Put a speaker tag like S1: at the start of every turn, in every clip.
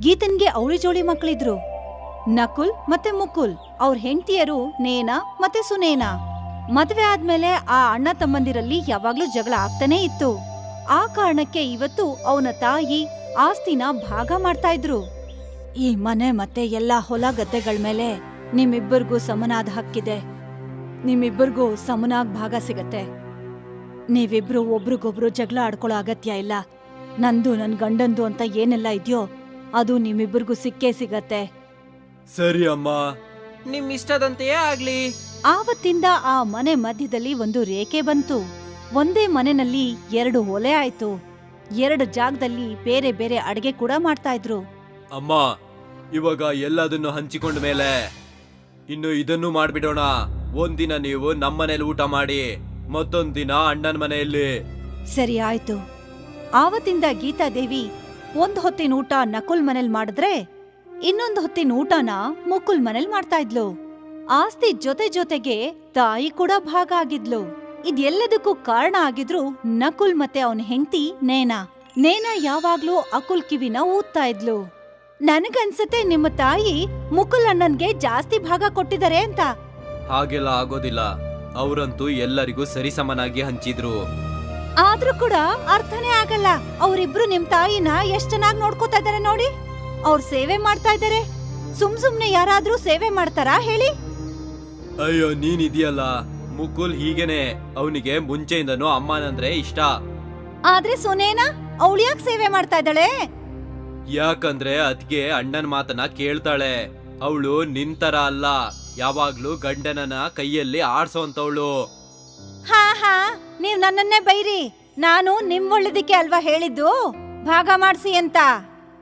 S1: ಗೀತನ್ಗೆ ಅವಳಿ ಜೋಳಿ ಮಕ್ಕಳಿದ್ರು ನಕುಲ್ ಮತ್ತೆ ಮುಕುಲ್. ಅವ್ರ ಹೆಂಡತಿಯರು ನೇನಾ ಮತ್ತೆ ಸುನೇನಾ. ಮದ್ವೆ ಆದ್ಮೇಲೆ ಆ ಅಣ್ಣ ತಮ್ಮಂದಿರಲ್ಲಿ ಯಾವಾಗ್ಲೂ ಜಗಳ ಆಗ್ತಾನೆ ಇತ್ತು. ಆ ಕಾರಣಕ್ಕೆ ಇವತ್ತು ಅವನ ತಾಯಿ ಆಸ್ತಿನ ಭಾಗ ಮಾಡ್ತಾ ಇದ್ರು. ಈ ಮನೆ ಮತ್ತೆ ಎಲ್ಲಾ ಹೊಲ ಗದ್ದೆಗಳ ಮೇಲೆ ನಿಮ್ಮಿಬ್ಬರಿಗೂ ಸಮನಾದ ಹಕ್ಕಿದೆ. ನಿಮ್ಮಿಬ್ಬರಿಗೂ ಸಮನಾಗ್ ಭಾಗ ಸಿಗತ್ತೆ. ನೀವಿಬ್ರು ಒಬ್ರಿಗೊಬ್ರು ಜಗಳ ಆಡ್ಕೊಳ್ಳೋ ಅಗತ್ಯ ಇಲ್ಲ. ನಂದು ನನ್ ಗಂಡಂದು ಅಂತ ಏನೆಲ್ಲ ಇದೆಯೋ ಅದು ನಿಮ್ಮಿಬ್ಬರಿಗೂ ಸಿಕ್ಕೇ ಸಿಗತ್ತೆ.
S2: ಸರಿ ಅಮ್ಮ.
S3: ನಿಮ್ ಇಷ್ಟದಂತೆಯೇ ಆಗ್ಲಿ.
S1: ಆವತ್ತಿಂದ ಆ ಮನೆ ಮಧ್ಯದಲ್ಲಿ ಒಂದು ರೇಖೆ ಬಂತು. ಒಂದೇ ಮನೆಯಲ್ಲಿ ಎರಡು ಒಲೆ ಆಯ್ತು. ಎರಡು ಜಾಗದಲ್ಲಿ ಬೇರೆ ಬೇರೆ ಅಡಿಗೆ ಕೂಡ ಮಾಡ್ತಾ ಇದ್ರು.
S2: ಅಮ್ಮ ಇವಾಗ ಎಲ್ಲದನ್ನು ಹಂಚಿಕೊಂಡ ಮೇಲೆ ಇನ್ನು ಇದನ್ನು ಮಾಡ್ಬಿಡೋಣ. ಒಂದಿನ ನೀವು ನಮ್ಮನೇಲಿ ಊಟ ಮಾಡಿ ಮತ್ತೊಂದಿನ ದಿನ ಅಣ್ಣನ ಮನೆಯಲ್ಲಿ.
S1: ಸರಿ ಆಯ್ತು. ಆವತ್ತಿಂದ ಗೀತಾದೇವಿ ಒಂದ್ ಹೊತ್ತಿನ ಊಟ ನಕುಲ್ ಮನೇಲ್ ಮಾಡಿದ್ರೆ ಇನ್ನೊಂದ್ ಹೊತ್ತಿನ ಊಟನ ಮುಕುಲ್ ಮನೇಲ್ ಮಾಡ್ತಾ ಇದ್ಲು. ಆಸ್ತಿ ಜೊತೆ ಜೊತೆಗೆ ತಾಯಿ ಕೂಡ ಭಾಗ ಆಗಿದ್ಲು. ಇದೆಲ್ಲದಕ್ಕೂ ಕಾರಣ ಆಗಿದ್ರು ನಕುಲ್ ಮತ್ತೆ ಅವನ ಹೆಂಡತಿ ನೇನಾ. ನೇನಾ ಯಾವಾಗ್ಲೂ ಅಕುಲ್ ಕಿವಿನ ಊದ್ತಾ ಇದ್ಲು. ನನಗನ್ಸತ್ತೆ ನಿಮ್ಮ ತಾಯಿ ಮುಕುಲ್ ಅಣ್ಣನ್ಗೆ ಜಾಸ್ತಿ ಭಾಗ ಕೊಟ್ಟಿದ್ದಾರೆ ಅಂತ.
S2: ಹಾಗೆಲ್ಲ ಆಗೋದಿಲ್ಲ. ಅವರಂತೂ ಎಲ್ಲರಿಗೂ ಸರಿಸಮನಾಗಿ ಹಂಚಿದ್ರು.
S1: ಆದ್ರೂ ಕೂಡ ಅರ್ಥನೇ ಆಗಲ್ಲ. ಅವರಿಬ್ರು ನಿಮ್ ತಾಯಿನ ಎಷ್ಟ್ ಚೆನ್ನಾಗಿ ನೋಡ್ಕೋತಾ ಇದಾರೆ ನೋಡಿ. ಅವ್ರು ಸೇವೆ ಮಾಡ್ತಾ ಇದಾರೆ. ಸುಮ್ ಸುಮ್ನೆ ಯಾರಾದ್ರೂ ಸೇವೆ ಮಾಡ್ತಾರಾ ಹೇಳಿ?
S2: ಅಯ್ಯೋ ನೀನ್ ಇದೆಯಲ್ಲ ಮುಕುಲ್ ಹೀಗೇನೆ ಅವನಿಗೆ ಮುಂಚೆಯಿಂದನು ಅಮ್ಮನಂದ್ರೆ ಇಷ್ಟ.
S1: ಆದ್ರೆ ಸುನೇನಾ ಅವಳು ಯಾಕೆ ಸೇವೆ ಮಾಡ್ತಾ ಇದ್ದಾಳೆ?
S2: ಯಾಕಂದ್ರೆ ಅದ್ಗೆ ಅಣ್ಣನ ಮಾತನ್ನ ಕೇಳ್ತಾಳೆ. ಅವಳು ನಿಂತರ ಅಲ್ಲ. ಯಾವಾಗ್ಲೂ ಗಂಡನನ ಕೈಯಲ್ಲಿ ಆಡ್ಸೋಂತವಳು.
S1: ಹಾ ಹಾ. ನೀವ್ ನನ್ನನ್ನೇ ಬೈರಿ. ನಾನು ನಿಮ್ ಒಳ್ಳೇದಕ್ಕೆ ಅಲ್ವಾ ಹೇಳಿದ್ದು? ಭಾಗ ಮಾಡಿಸಿ ಅಂತ.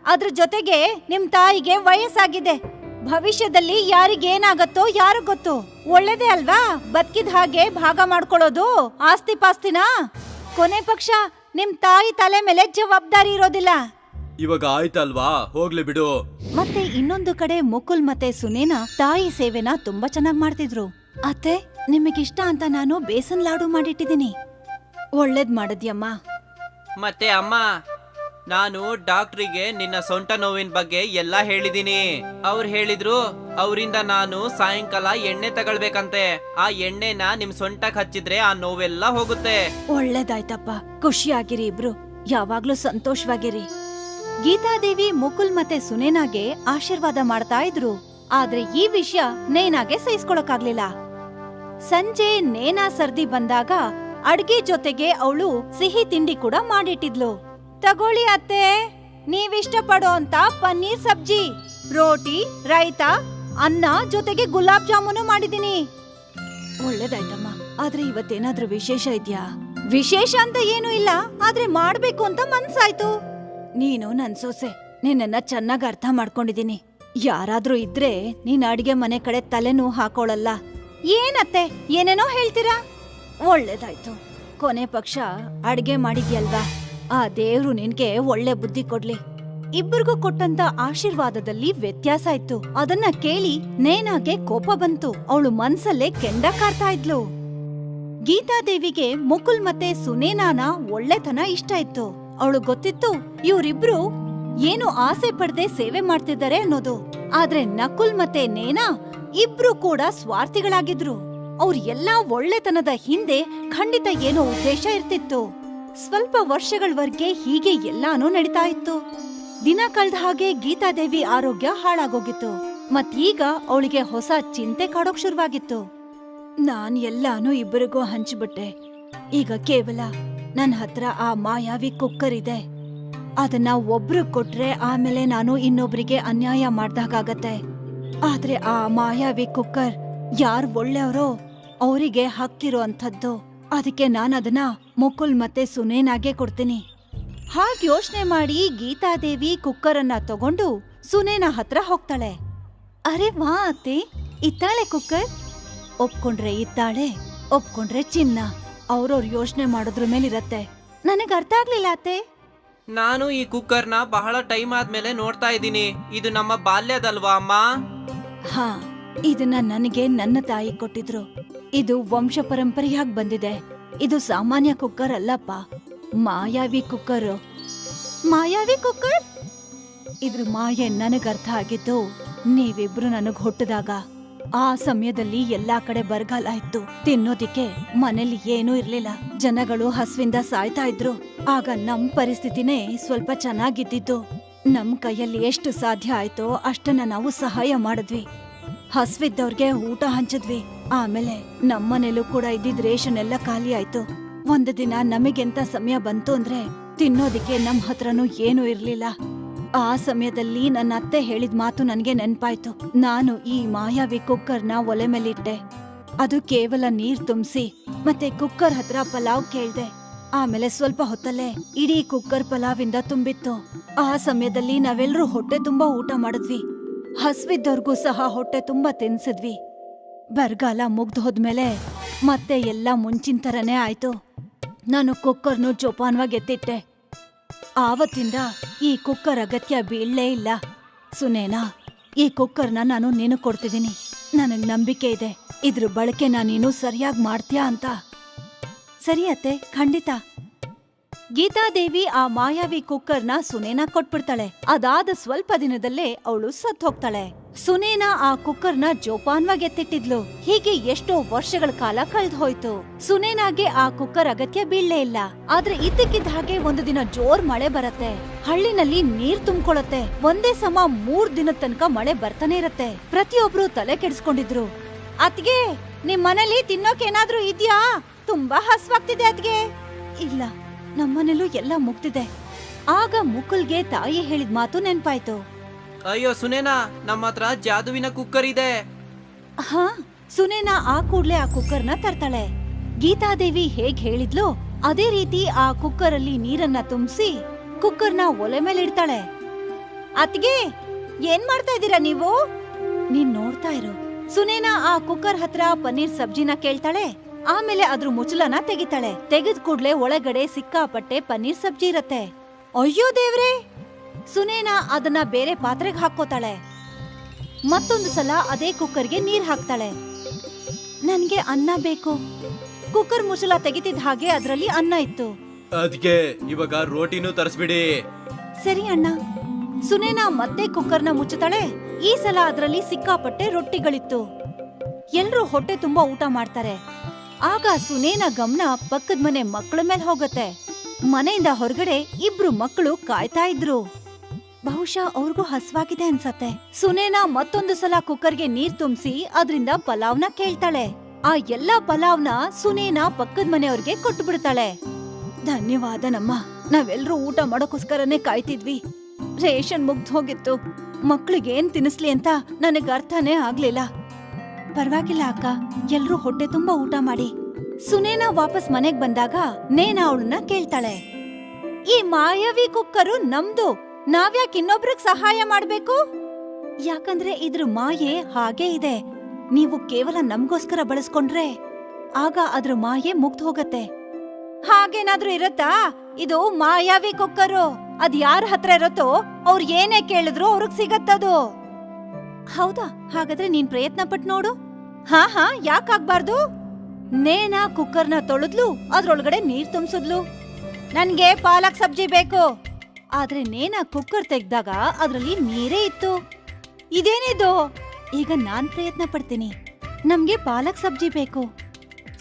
S1: ಅದ್ರ ಜೊತೆಗೆ ನಿಮ್ ತಾಯಿಗೆ ವಯಸ್ಸಾಗಿದೆ. ಭವಿಷ್ಯದಲ್ಲಿ ಯಾರಿಗೇನಾಗತ್ತೋ ಯಾರು ಗೊತ್ತು? ಒಳ್ಳೇದೇ ಅಲ್ವಾ? ಬದುಕಿದ ಹಾಗೆ ಭಾಗ ಮಾಡ್ಕೊಳ್ಳೋದು? ಆಸ್ತಿ ಪಾಸ್ತಿನಾ? ಕೊನೆ ಪಕ್ಷ ನಿಮ್ ತಾಯಿ ತಲೆ ಮೇಲೆ ಜವಾಬ್ದಾರಿ ಇರೋದಿಲ್ಲ.
S2: ಇವಾಗ ಆಯ್ತಲ್ವಾ? ಹೋಗ್ಲಿ ಬಿಡು.
S1: ಮತ್ತೆ ಇನ್ನೊಂದು ಕಡೆ ಮುಕುಲ್ ಮತ್ತೆ ಸುನೇನ ತಾಯಿ ಸೇವೆನ ತುಂಬಾ ಚೆನ್ನಾಗಿ ಮಾಡ್ತಿದ್ರು. ಅತ್ತೆ ನಿಮಗಿಷ್ಟ ಅಂತ ನಾನು ಬೇಸನ್ ಲಾಡು ಮಾಡಿಟ್ಟಿದ್ದೀನಿ. ಒಳ್ಳೇದ್ ಮಾಡಿದ್ಯಮ್ಮ
S3: ಮತ್ತೆ ಅಮ್ಮ ನಾನು ಡಾಕ್ಟ್ರಿಗೆ ನಿನ್ನ ಸೊಂಟ ನೋವಿನ ಬಗ್ಗೆ ಎಲ್ಲ ಹೇಳಿದೀನಿ ಅವ್ರು ಹೇಳಿದ್ರು ಅವರಿಂದ ನಾನು ಸಾಯಂಕಾಲ ಎಣ್ಣೆ ತಗೊಳ್ಬೇಕಂತೆ. ಆ ಎಣ್ಣೆನ ನಿಮ್ ಸೊಂಟಕ್ ಹಚ್ಚಿದ್ರೆ ಆ ನೋವೆಲ್ಲ ಹೋಗುತ್ತೆ.
S1: ಒಳ್ಳೇದಾಯ್ತಪ್ಪ ಖುಷಿಯಾಗಿರಿ ಇಬ್ರು. ಯಾವಾಗ್ಲೂ ಸಂತೋಷವಾಗಿರಿ. ಗೀತಾದೇವಿ ಮುಕುಲ್ ಮತ್ತೆ ಸುನೇನಾಗೆ ಆಶೀರ್ವಾದ ಮಾಡ್ತಾ ಇದ್ರು. ಆದ್ರೆ ಈ ವಿಷಯ ನೇನಾಗೆ ಸಹಿಸ್ಕೊಳಕ್ಕಾಗ್ಲಿಲ್ಲ. ಸಂಜೆ ನೇನಾ ಸರ್ದಿ ಬಂದಾಗ ಅಡ್ಗೆ ಜೊತೆಗೆ ಅವಳು ಸಿಹಿ ತಿಂಡಿ ಕೂಡ ಮಾಡಿಟ್ಟಿದ್ಲು. ತಗೊಳ್ಳಿ ಅತ್ತೆ ನೀವಿಷ್ಟ ಪಡೋ ಅಂತ ಪನ್ನೀರ್ ಸಬ್ಜಿ ರೋಟಿ ರೈತ ಅನ್ನ ಜೊತೆಗೆ ಗುಲಾಬ್ ಜಾಮೂನು ಮಾಡಿದೀನಿ ಒಳ್ಳೇದಾಯ್ತಮ್ಮ. ಆದ್ರೆ ಇವತ್ತೇನಾದ್ರೂ ವಿಶೇಷ ಇದ್ಯಾ? ವಿಶೇಷ ಅಂತ ಏನೂ ಇಲ್ಲ ಆದ್ರೆ ಮಾಡ್ಬೇಕು ಅಂತ ಮನ್ಸಾಯ್ತು. ನೀನು ನನ್ ಸೊಸೆ ನಿನ್ನನ್ನ ಚೆನ್ನಾಗ್ ಅರ್ಥ ಮಾಡ್ಕೊಂಡಿದೀನಿ ಯಾರಾದ್ರೂ ಇದ್ರೆ ನೀನ್ ಅಡಿಗೆ ಮನೆ ಕಡೆ ತಲೆನೂ ಹಾಕೋಳಲ್ಲ. ಏನತ್ತೆ ಏನೇನೋ ಹೇಳ್ತೀರಾ? ಒಳ್ಳೇದಾಯ್ತು. ಕೊನೆ ಪಕ್ಷ ಅಡ್ಗೆ ಮಾಡಿದ್ಯಲ್ವಾ? ಆ ದೇವ್ರು ನಿನ್ಗೆ ಒಳ್ಳೆ ಬುದ್ಧಿ ಕೊಡ್ಲಿ. ಇಬ್ಬರಿಗೂ ಕೊಟ್ಟಂತ ಆಶೀರ್ವಾದದಲ್ಲಿ ವ್ಯತ್ಯಾಸ ಇತ್ತು. ಅದನ್ನ ಕೇಳಿ ನೇನಾಗೆ ಕೋಪ ಬಂತು. ಅವಳು ಮನ್ಸಲ್ಲೇ ಕೆಂಡ ಕಾರ್ತಾ ಇದ್ಲು. ಗೀತಾದೇವಿಗೆ ಮುಕುಲ್ ಮತ್ತೆ ಸುನೇನಾನ ಒಳ್ಳೆತನ ಇಷ್ಟ ಇತ್ತು. ಅವಳು ಗೊತ್ತಿತ್ತು ಇವರಿಬ್ರು ಏನು ಆಸೆ ಪಡದೆ ಸೇವೆ ಮಾಡ್ತಿದ್ದಾರೆ ಅನ್ನೋದು. ಆದ್ರೆ ನಕುಲ್ ಮತ್ತೆ ನೇನಾ ಇಬ್ರು ಕೂಡ ಸ್ವಾರ್ಥಿಗಳಾಗಿದ್ರು. ಅವ್ರ ಎಲ್ಲಾ ಒಳ್ಳೆತನದ ಹಿಂದೆ ಖಂಡಿತ ಏನೋ ಉದ್ದೇಶ ಇರ್ತಿತ್ತು. ಸ್ವಲ್ಪ ವರ್ಷಗಳವರೆಗೆ ಹೀಗೆ ಎಲ್ಲಾನು ನಡೀತಾ ಇತ್ತು. ದಿನ ಕಳೆದ ಹಾಗೆ ಗೀತಾದೇವಿ ಆರೋಗ್ಯ ಹಾಳಾಗೋಗಿತ್ತು. ಮತ್ತೀಗ ಅವಳಿಗೆ ಹೊಸ ಚಿಂತೆ ಕಾಡೋಕ್ ಶುರುವಾಗಿತ್ತು. ನಾನ್ ಎಲ್ಲಾನು ಇಬ್ಬರಿಗೂ ಹಂಚಿಬಿಟ್ಟೆ. ಈಗ ಕೇವಲ ನನ್ನ ಹತ್ರ ಆ ಮಾಯಾವಿ ಕುಕ್ಕರ್ ಇದೆ. ಅದನ್ನ ಒಬ್ರು ಕೊಟ್ರೆ ಆಮೇಲೆ ನಾನು ಇನ್ನೊಬ್ರಿಗೆ ಅನ್ಯಾಯ ಮಾಡ್ದಾಗತ್ತೆ ಆದ್ರೆ ಆ ಮಾಯಾವಿ ಕುಕ್ಕರ್ ಯಾರ್ ಒಳ್ಳೆಯವರೋ ಅವರಿಗೆ ಹಕ್ಕಿರೋ ಅಂಥದ್ದು ಅದಕ್ಕೆ ನಾನು ಅದನ್ನ ಮುಕುಲ್ ಮತ್ತೆ ಸುನೇನಾಗೆ ಕೊಡ್ತೀನಿ. ಹಾಗೆ ಯೋಚನೆ ಮಾಡಿ ಗೀತಾದೇವಿ ಕುಕ್ಕರನ್ನ ಅನ್ನ ತಗೊಂಡು ಸುನೇನ ಹತ್ರ ಹೋಗ್ತಾಳೆ. ಅರೆ ವಾ ಅತ್ತೆ ಇತ್ತಾಳೆ ಕುಕ್ಕರ್? ಒಪ್ಕೊಂಡ್ರೆ ಇತ್ತಾಳೆ ಒಪ್ಕೊಂಡ್ರೆ ಚಿನ್ನ. ಅವ್ರವ್ರ ಯೋಚನೆ ಮಾಡೋದ್ರ ಮೇಲಿರತ್ತೆ. ನನಗ್ ಅರ್ಥ ಆಗ್ಲಿಲ್ಲ ಅತ್ತೆ.
S3: ನಾನು ಈ ಕುಕ್ಕರ್ನ ಬಹಳ ಟೈಮ್ ಆದ್ಮೇಲೆ ನೋಡ್ತಾ ಇದ್ದೀನಿ. ಇದು ನಮ್ಮ ಬಾಲ್ಯದಲ್ವಾ ಅಮ್ಮ?
S1: ಹಾ. ಇದನ್ನ ನನಗೆ ನನ್ನ ತಾಯಿ ಕೊಟ್ಟಿದ್ರು. ಇದು ವಂಶ ಪರಂಪರೆಯಾಗಿ ಬಂದಿದೆ. ಇದು ಸಾಮಾನ್ಯ ಕುಕ್ಕರ್ ಅಲ್ಲಪ್ಪ. ಮಾಯಾವಿ ಕುಕ್ಕರ್. ಮಾಯಾವಿ ಕುಕ್ಕರ್? ಇದ್ರ ಮಾಯೆ ನನಗ್ ಅರ್ಥ ಆಗಿದ್ದು, ನೀವಿಬ್ರು ನನಗ್ ಹುಟ್ಟಿದಾಗ ಆ ಸಮಯದಲ್ಲಿ ಎಲ್ಲಾ ಕಡೆ ಬರಗಾಲ ಇತ್ತು. ತಿನ್ನೋದಿಕ್ಕೆ ಮನೇಲಿ ಏನೂ ಇರ್ಲಿಲ್ಲ. ಜನಗಳು ಹಸುವಿಂದ ಸಾಯ್ತಾ ಇದ್ರು. ಆಗ ನಮ್ ಪರಿಸ್ಥಿತಿನೇ ಸ್ವಲ್ಪ ಚೆನ್ನಾಗಿದ್ದಿದ್ದು ನಮ್ ಕೈಯಲ್ಲಿ ಎಷ್ಟು ಸಾಧ್ಯ ಆಯ್ತೋ ಅಷ್ಟನ್ನ ನಾವು ಸಹಾಯ ಮಾಡಿದ್ವಿ. ಹಸ್ವಿದ್ದವ್ರಿಗೆ ಊಟ ಹಂಚಿದ್ವಿ. ಆಮೇಲೆ ನಮ್ಮನೇಲೂ ಕೂಡ ಇದ್ದಿದ್ ರೇಷನ್ ಎಲ್ಲ ಖಾಲಿ ಆಯ್ತು. ಒಂದು ದಿನ ನಮಗೆಂತ ಸಮಯ ಬಂತು ಅಂದ್ರೆ ತಿನ್ನೋದಿಕ್ಕೆ ನಮ್ ಹತ್ರನೂ ಏನೂ ಇರ್ಲಿಲ್ಲ. ಆ ಸಮಯದಲ್ಲಿ ನನ್ನ ಅತ್ತೆ ಹೇಳಿದ ಮಾತು ನನಗೆ ನೆನ್ಪಾಯ್ತು. ನಾನು ಈ ಮಾಯಾವಿ ಕುಕ್ಕರ್ನ ಒಲೆ ಮೇಲಿಟ್ಟೆ. ಅದು ಕೇವಲ ನೀರ್ ತುಂಬಿಸಿ ಮತ್ತೆ ಕುಕ್ಕರ್ ಹತ್ರ ಪಲಾವ್ ಕೇಳ್ದೆ. ಆಮೇಲೆ ಸ್ವಲ್ಪ ಹೊತ್ತಲ್ಲೇ ಇಡೀ ಕುಕ್ಕರ್ ಪಲಾವಿಂದ ತುಂಬಿತ್ತು. ಆ ಸಮಯದಲ್ಲಿ ನಾವೆಲ್ಲರೂ ಹೊಟ್ಟೆ ತುಂಬಾ ಊಟ ಮಾಡಿದ್ವಿ. ಹಸ್ವಿದ್ದವ್ರಿಗೂ ಸಹ ಹೊಟ್ಟೆ ತುಂಬಾ ತಿನ್ಸಿದ್ವಿ. ಬರಗಾಲ ಮುಗ್ದು ಹೋದ್ಮೇಲೆ ಮತ್ತೆ ಎಲ್ಲ ಮುಂಚಿನ ಥರನೇ ಆಯ್ತು. ನಾನು ಕುಕ್ಕರ್ನು ಜೋಪಾನವಾಗಿ ಎತ್ತಿಟ್ಟೆ. ಆವತ್ತಿಂದ ಈ ಕುಕ್ಕರ್ ಅಗತ್ಯ ಬೀಳಲೇ ಇಲ್ಲ. ಸುನೇನಾ, ಈ ಕುಕ್ಕರ್ನ ನಾನು ನೀನು ಕೊಡ್ತಿದ್ದೀನಿ ನನಗ್ ನಂಬಿಕೆ ಇದೆ. ಇದ್ರ ಬಳಕೆ ನೀನು ಸರಿಯಾಗಿ ಮಾಡ್ತೀಯಾ ಅಂತ. ಸರಿ ಅತ್ತೆ, ಖಂಡಿತ. ಗೀತಾದೇವಿ ಆ ಮಾಯಾವಿ ಕುಕ್ಕರ್ನ ಸುನೇನ ಕೊಟ್ಬಿಡ್ತಾಳೆ. ಅದಾದ ಸ್ವಲ್ಪ ದಿನದಲ್ಲೇ ಅವಳು ಸತ್ ಹೋಗ್ತಾಳೆ ಸುನೇನ ಆ ಕುಕ್ಕರ್ನ ಜೋಪಾನ್ವಾಗಿ ಎತ್ತಿಟ್ಟಿದ್ಲು ಹೀಗೆ ಎಷ್ಟೋ ವರ್ಷಗಳ ಕಾಲ ಕಳೆದು ಹೋಯ್ತು ಸುನೇನಾಗೆ ಆ ಕುಕ್ಕರ್ ಅಗತ್ಯ ಬೀಳಲೇ ಇಲ್ಲ. ಆದ್ರೆ ಇದ್ದಕ್ಕಿದ್ದ ಹಾಗೆ ಒಂದು ದಿನ ಜೋರ್ ಮಳೆ ಬರತ್ತೆ. ಹಳ್ಳಿನಲ್ಲಿ ನೀರ್ ತುಂಬ್ಕೊಳತ್ತೆ ಒಂದೇ ಸಮ ಮೂರ್ ದಿನದ ತನಕ ಮಳೆ ಬರ್ತಾನೆ ಇರತ್ತೆ. ಪ್ರತಿಯೊಬ್ರು ತಲೆ ಕೆಡಿಸ್ಕೊಂಡಿದ್ರು. ಅತ್ಗೆ ನಿಮ್ ಮನೇಲಿ ತಿನ್ನೋಕೇನಾದ್ರೂ ಇದ್ಯಾ? ತುಂಬಾ ಹಸ್ವಾಗ್ತಿದೆ ಅತ್ಗೆ ಇಲ್ಲ. ನಮ್ಮನೇಲೂ ಎಲ್ಲ ಮುಗ್ದಿದೆ. ಆಗ ಮುಕುಲ್ಗೆ ತಾಯಿ ಹೇಳಿದ ಮಾತು ನೆನ್ಪಾಯ್ತು.
S3: ಅಯ್ಯೋ ಸುನೇನಾ ನಮ್ಮ ಹತ್ರ ಜಾದುವಿನ ಕುಕ್ಕರ್ ಇದೆ.
S1: ಹಾ ಸುನೇನಾ ಆ ಕೂಡ್ಲೆ ಆ ಕುಕ್ಕರ್ನ ತರ್ತಾಳೆ. ಗೀತಾದೇವಿ ಹೇಗ್ ಹೇಳಿದ್ಲು ಅದೇ ರೀತಿ ಆ ಕುಕ್ಕರ್ ಅಲ್ಲಿ ನೀರನ್ನ ತುಂಬಿಸಿ ಕುಕ್ಕರ್ನ ಒಲೆ ಮೇಲೆ ಇಡ್ತಾಳೆ. ಅತ್ಗೆ ಏನ್ ಮಾಡ್ತಾ ಇದ್ದೀರಾ ನೀವು? ನೀನ್ ನೋಡ್ತಾ ಇರು. ಸುನೇನಾ ಆ ಕುಕ್ಕರ್ ಹತ್ರ ಪನ್ನೀರ್ ಸಬ್ಜಿನ ಕೇಳ್ತಾಳೆ. ಆಮೇಲೆ ಅದ್ರ ಮುಚ್ಚಲನ ತೆಗಿತಾಳೆ. ತೆಗೆದ್ ಕೂಡ್ಲೆ ಒಳಗಡೆ ಸಿಕ್ಕಾಪಟ್ಟೆ ಪನ್ನೀರ್ ಸಬ್ಜಿ ಇರತ್ತೆ. ಅಯ್ಯೋ ದೇವ್ರೆ! ಸುನೇನಾ ಅದನ್ನ ಬೇರೆ ಪಾತ್ರೆಗೆ ಹಾಕೋತಾಳೆ ಮತ್ತೊಂದು ಸಲ ಅದೇ ಕುಕ್ಕರ್ಗೆ ನೀರ್ ಹಾಕ್ತಾಳೆ. ನನ್ಗೆ ಅನ್ನ ಬೇಕು. ಕುಕ್ಕರ್ ಮುಚ್ಚಲ ತೆಗಿತಿದ್ ಹಾಗೆ ಅದ್ರಲ್ಲಿ ಅನ್ನ ಇತ್ತು.
S2: ಅದಕ್ಕೆ ಇವಾಗ ರೋಟಿನೂ ತರಿಸ್ಬಿಡಿ.
S1: ಸರಿ ಅಣ್ಣ. ಸುನೇನಾ ಮತ್ತೆ ಕುಕ್ಕರ್ನ ಮುಚ್ಚುತ್ತಾಳೆ. ಈ ಸಲ ಅದ್ರಲ್ಲಿ ಸಿಕ್ಕಾಪಟ್ಟೆ ರೊಟ್ಟಿಗಳಿತ್ತು. ಎಲ್ರೂ ಹೊಟ್ಟೆ ತುಂಬಾ ಊಟ ಮಾಡ್ತಾರೆ. ಆಗ ಸುನೇನ ಗಮನ ಪಕ್ಕದ ಮನೆ ಮಕ್ಕಳ ಮೇಲೆ ಹೋಗತ್ತೆ. ಮನೆಯಿಂದ ಹೊರಗಡೆ ಇಬ್ರು ಮಕ್ಕಳು ಕಾಯ್ತಾ ಇದ್ರು. ಬಹುಶಃ ಅವ್ರಿಗೂ ಹಸ್ವಾಗಿದೆ ಅನ್ಸತ್ತೆ. ಸುನೇನ ಮತ್ತೊಂದು ಸಲ ಕುಕ್ಕರ್ಗೆ ನೀರ್ ತುಂಬಿಸಿ ಅದ್ರಿಂದ ಪಲಾವ್ನ ಕೇಳ್ತಾಳೆ. ಆ ಎಲ್ಲಾ ಪಲಾವ್ನ ಸುನೇನ ಪಕ್ಕದ ಮನೆಯವ್ರಿಗೆ ಕೊಟ್ಟು ಬಿಡ್ತಾಳೆ ಧನ್ಯವಾದ ನಮ್ಮ, ನಾವೆಲ್ರೂ ಊಟ ಮಾಡೋಕೋಸ್ಕರನೇ ಕಾಯ್ತಿದ್ವಿ. ರೇಷನ್ ಮುಗ್ದು ಹೋಗಿತ್ತು ಮಕ್ಳಿಗೆ ಏನ್ ತಿನ್ನಿಸ್ಲಿ ಅಂತ ನನಗ್ ಅರ್ಥನೇ ಆಗ್ಲಿಲ್ಲ. ಪರವಾಗಿಲ್ಲ ಅಕ್ಕ. ಎಲ್ರೂ ಹೊಟ್ಟೆ ತುಂಬಾ ಊಟ ಮಾಡಿ. ಸುನೇನಾ ವಾಪಸ್ ಮನೆಗ್ ಬಂದಾಗ ನೇನಾ ಅವಳನ್ನ ಕೇಳ್ತಾಳೆ. ಈ ಮಾಯಾವಿ ಕುಕ್ಕರು ನಮ್ದು. ನಾವ್ಯಾಕ್ ಇನ್ನೊಬ್ರಿಗ್ ಸಹಾಯ ಮಾಡ್ಬೇಕು? ಯಾಕಂದ್ರೆ ಇದ್ರ ಮಾಯೆ ಹಾಗೆ ಇದೆ. ನೀವು ಕೇವಲ ನಮ್ಗೋಸ್ಕರ ಬಳಸ್ಕೊಂಡ್ರೆ ಆಗ ಅದ್ರ ಮಾಯೆ ಮುಗ್ದು ಹೋಗತ್ತೆ. ಹಾಗೇನಾದ್ರೂ ಇರತ್ತಾ? ಇದು ಮಾಯಾವಿ ಕುಕ್ಕರು. ಅದ್ ಯಾರ ಹತ್ರ ಇರತ್ತೋ ಅವ್ರು ಏನೇ ಕೇಳಿದ್ರು ಅವ್ರಿಗ್ ಸಿಗತ್ತದು. ಹೌದಾ? ಹಾಗಾದ್ರೆ ನೀನ್ ಪ್ರಯತ್ನ ಪಟ್ ನೋಡು. ಹಾ ಹಾ ಯಾಕಾಗ್ಬಾರ್ದು ನೇನಾ ಕುಕ್ಕರ್ನ ತೊಳೆದ್ಲು, ಅದ್ರೊಳಗಡೆ ನೀರ್ ತುಂಬಿಸಿದ್ಲು. ನನ್ಗೆ ಪಾಲಕ್ ಸಬ್ಜಿ ಬೇಕು. ಆದ್ರೆ ನೇನಾ ಕುಕ್ಕರ್ ತೆಗ್ದಾಗ ಅದ್ರಲ್ಲಿ ನೀರೇ ಇತ್ತು. ಇದೇನಿದು? ಈಗ ನಾನ್ ಪ್ರಯತ್ನ ಪಡ್ತೀನಿ. ನಮ್ಗೆ ಪಾಲಕ್ ಸಬ್ಜಿ ಬೇಕು.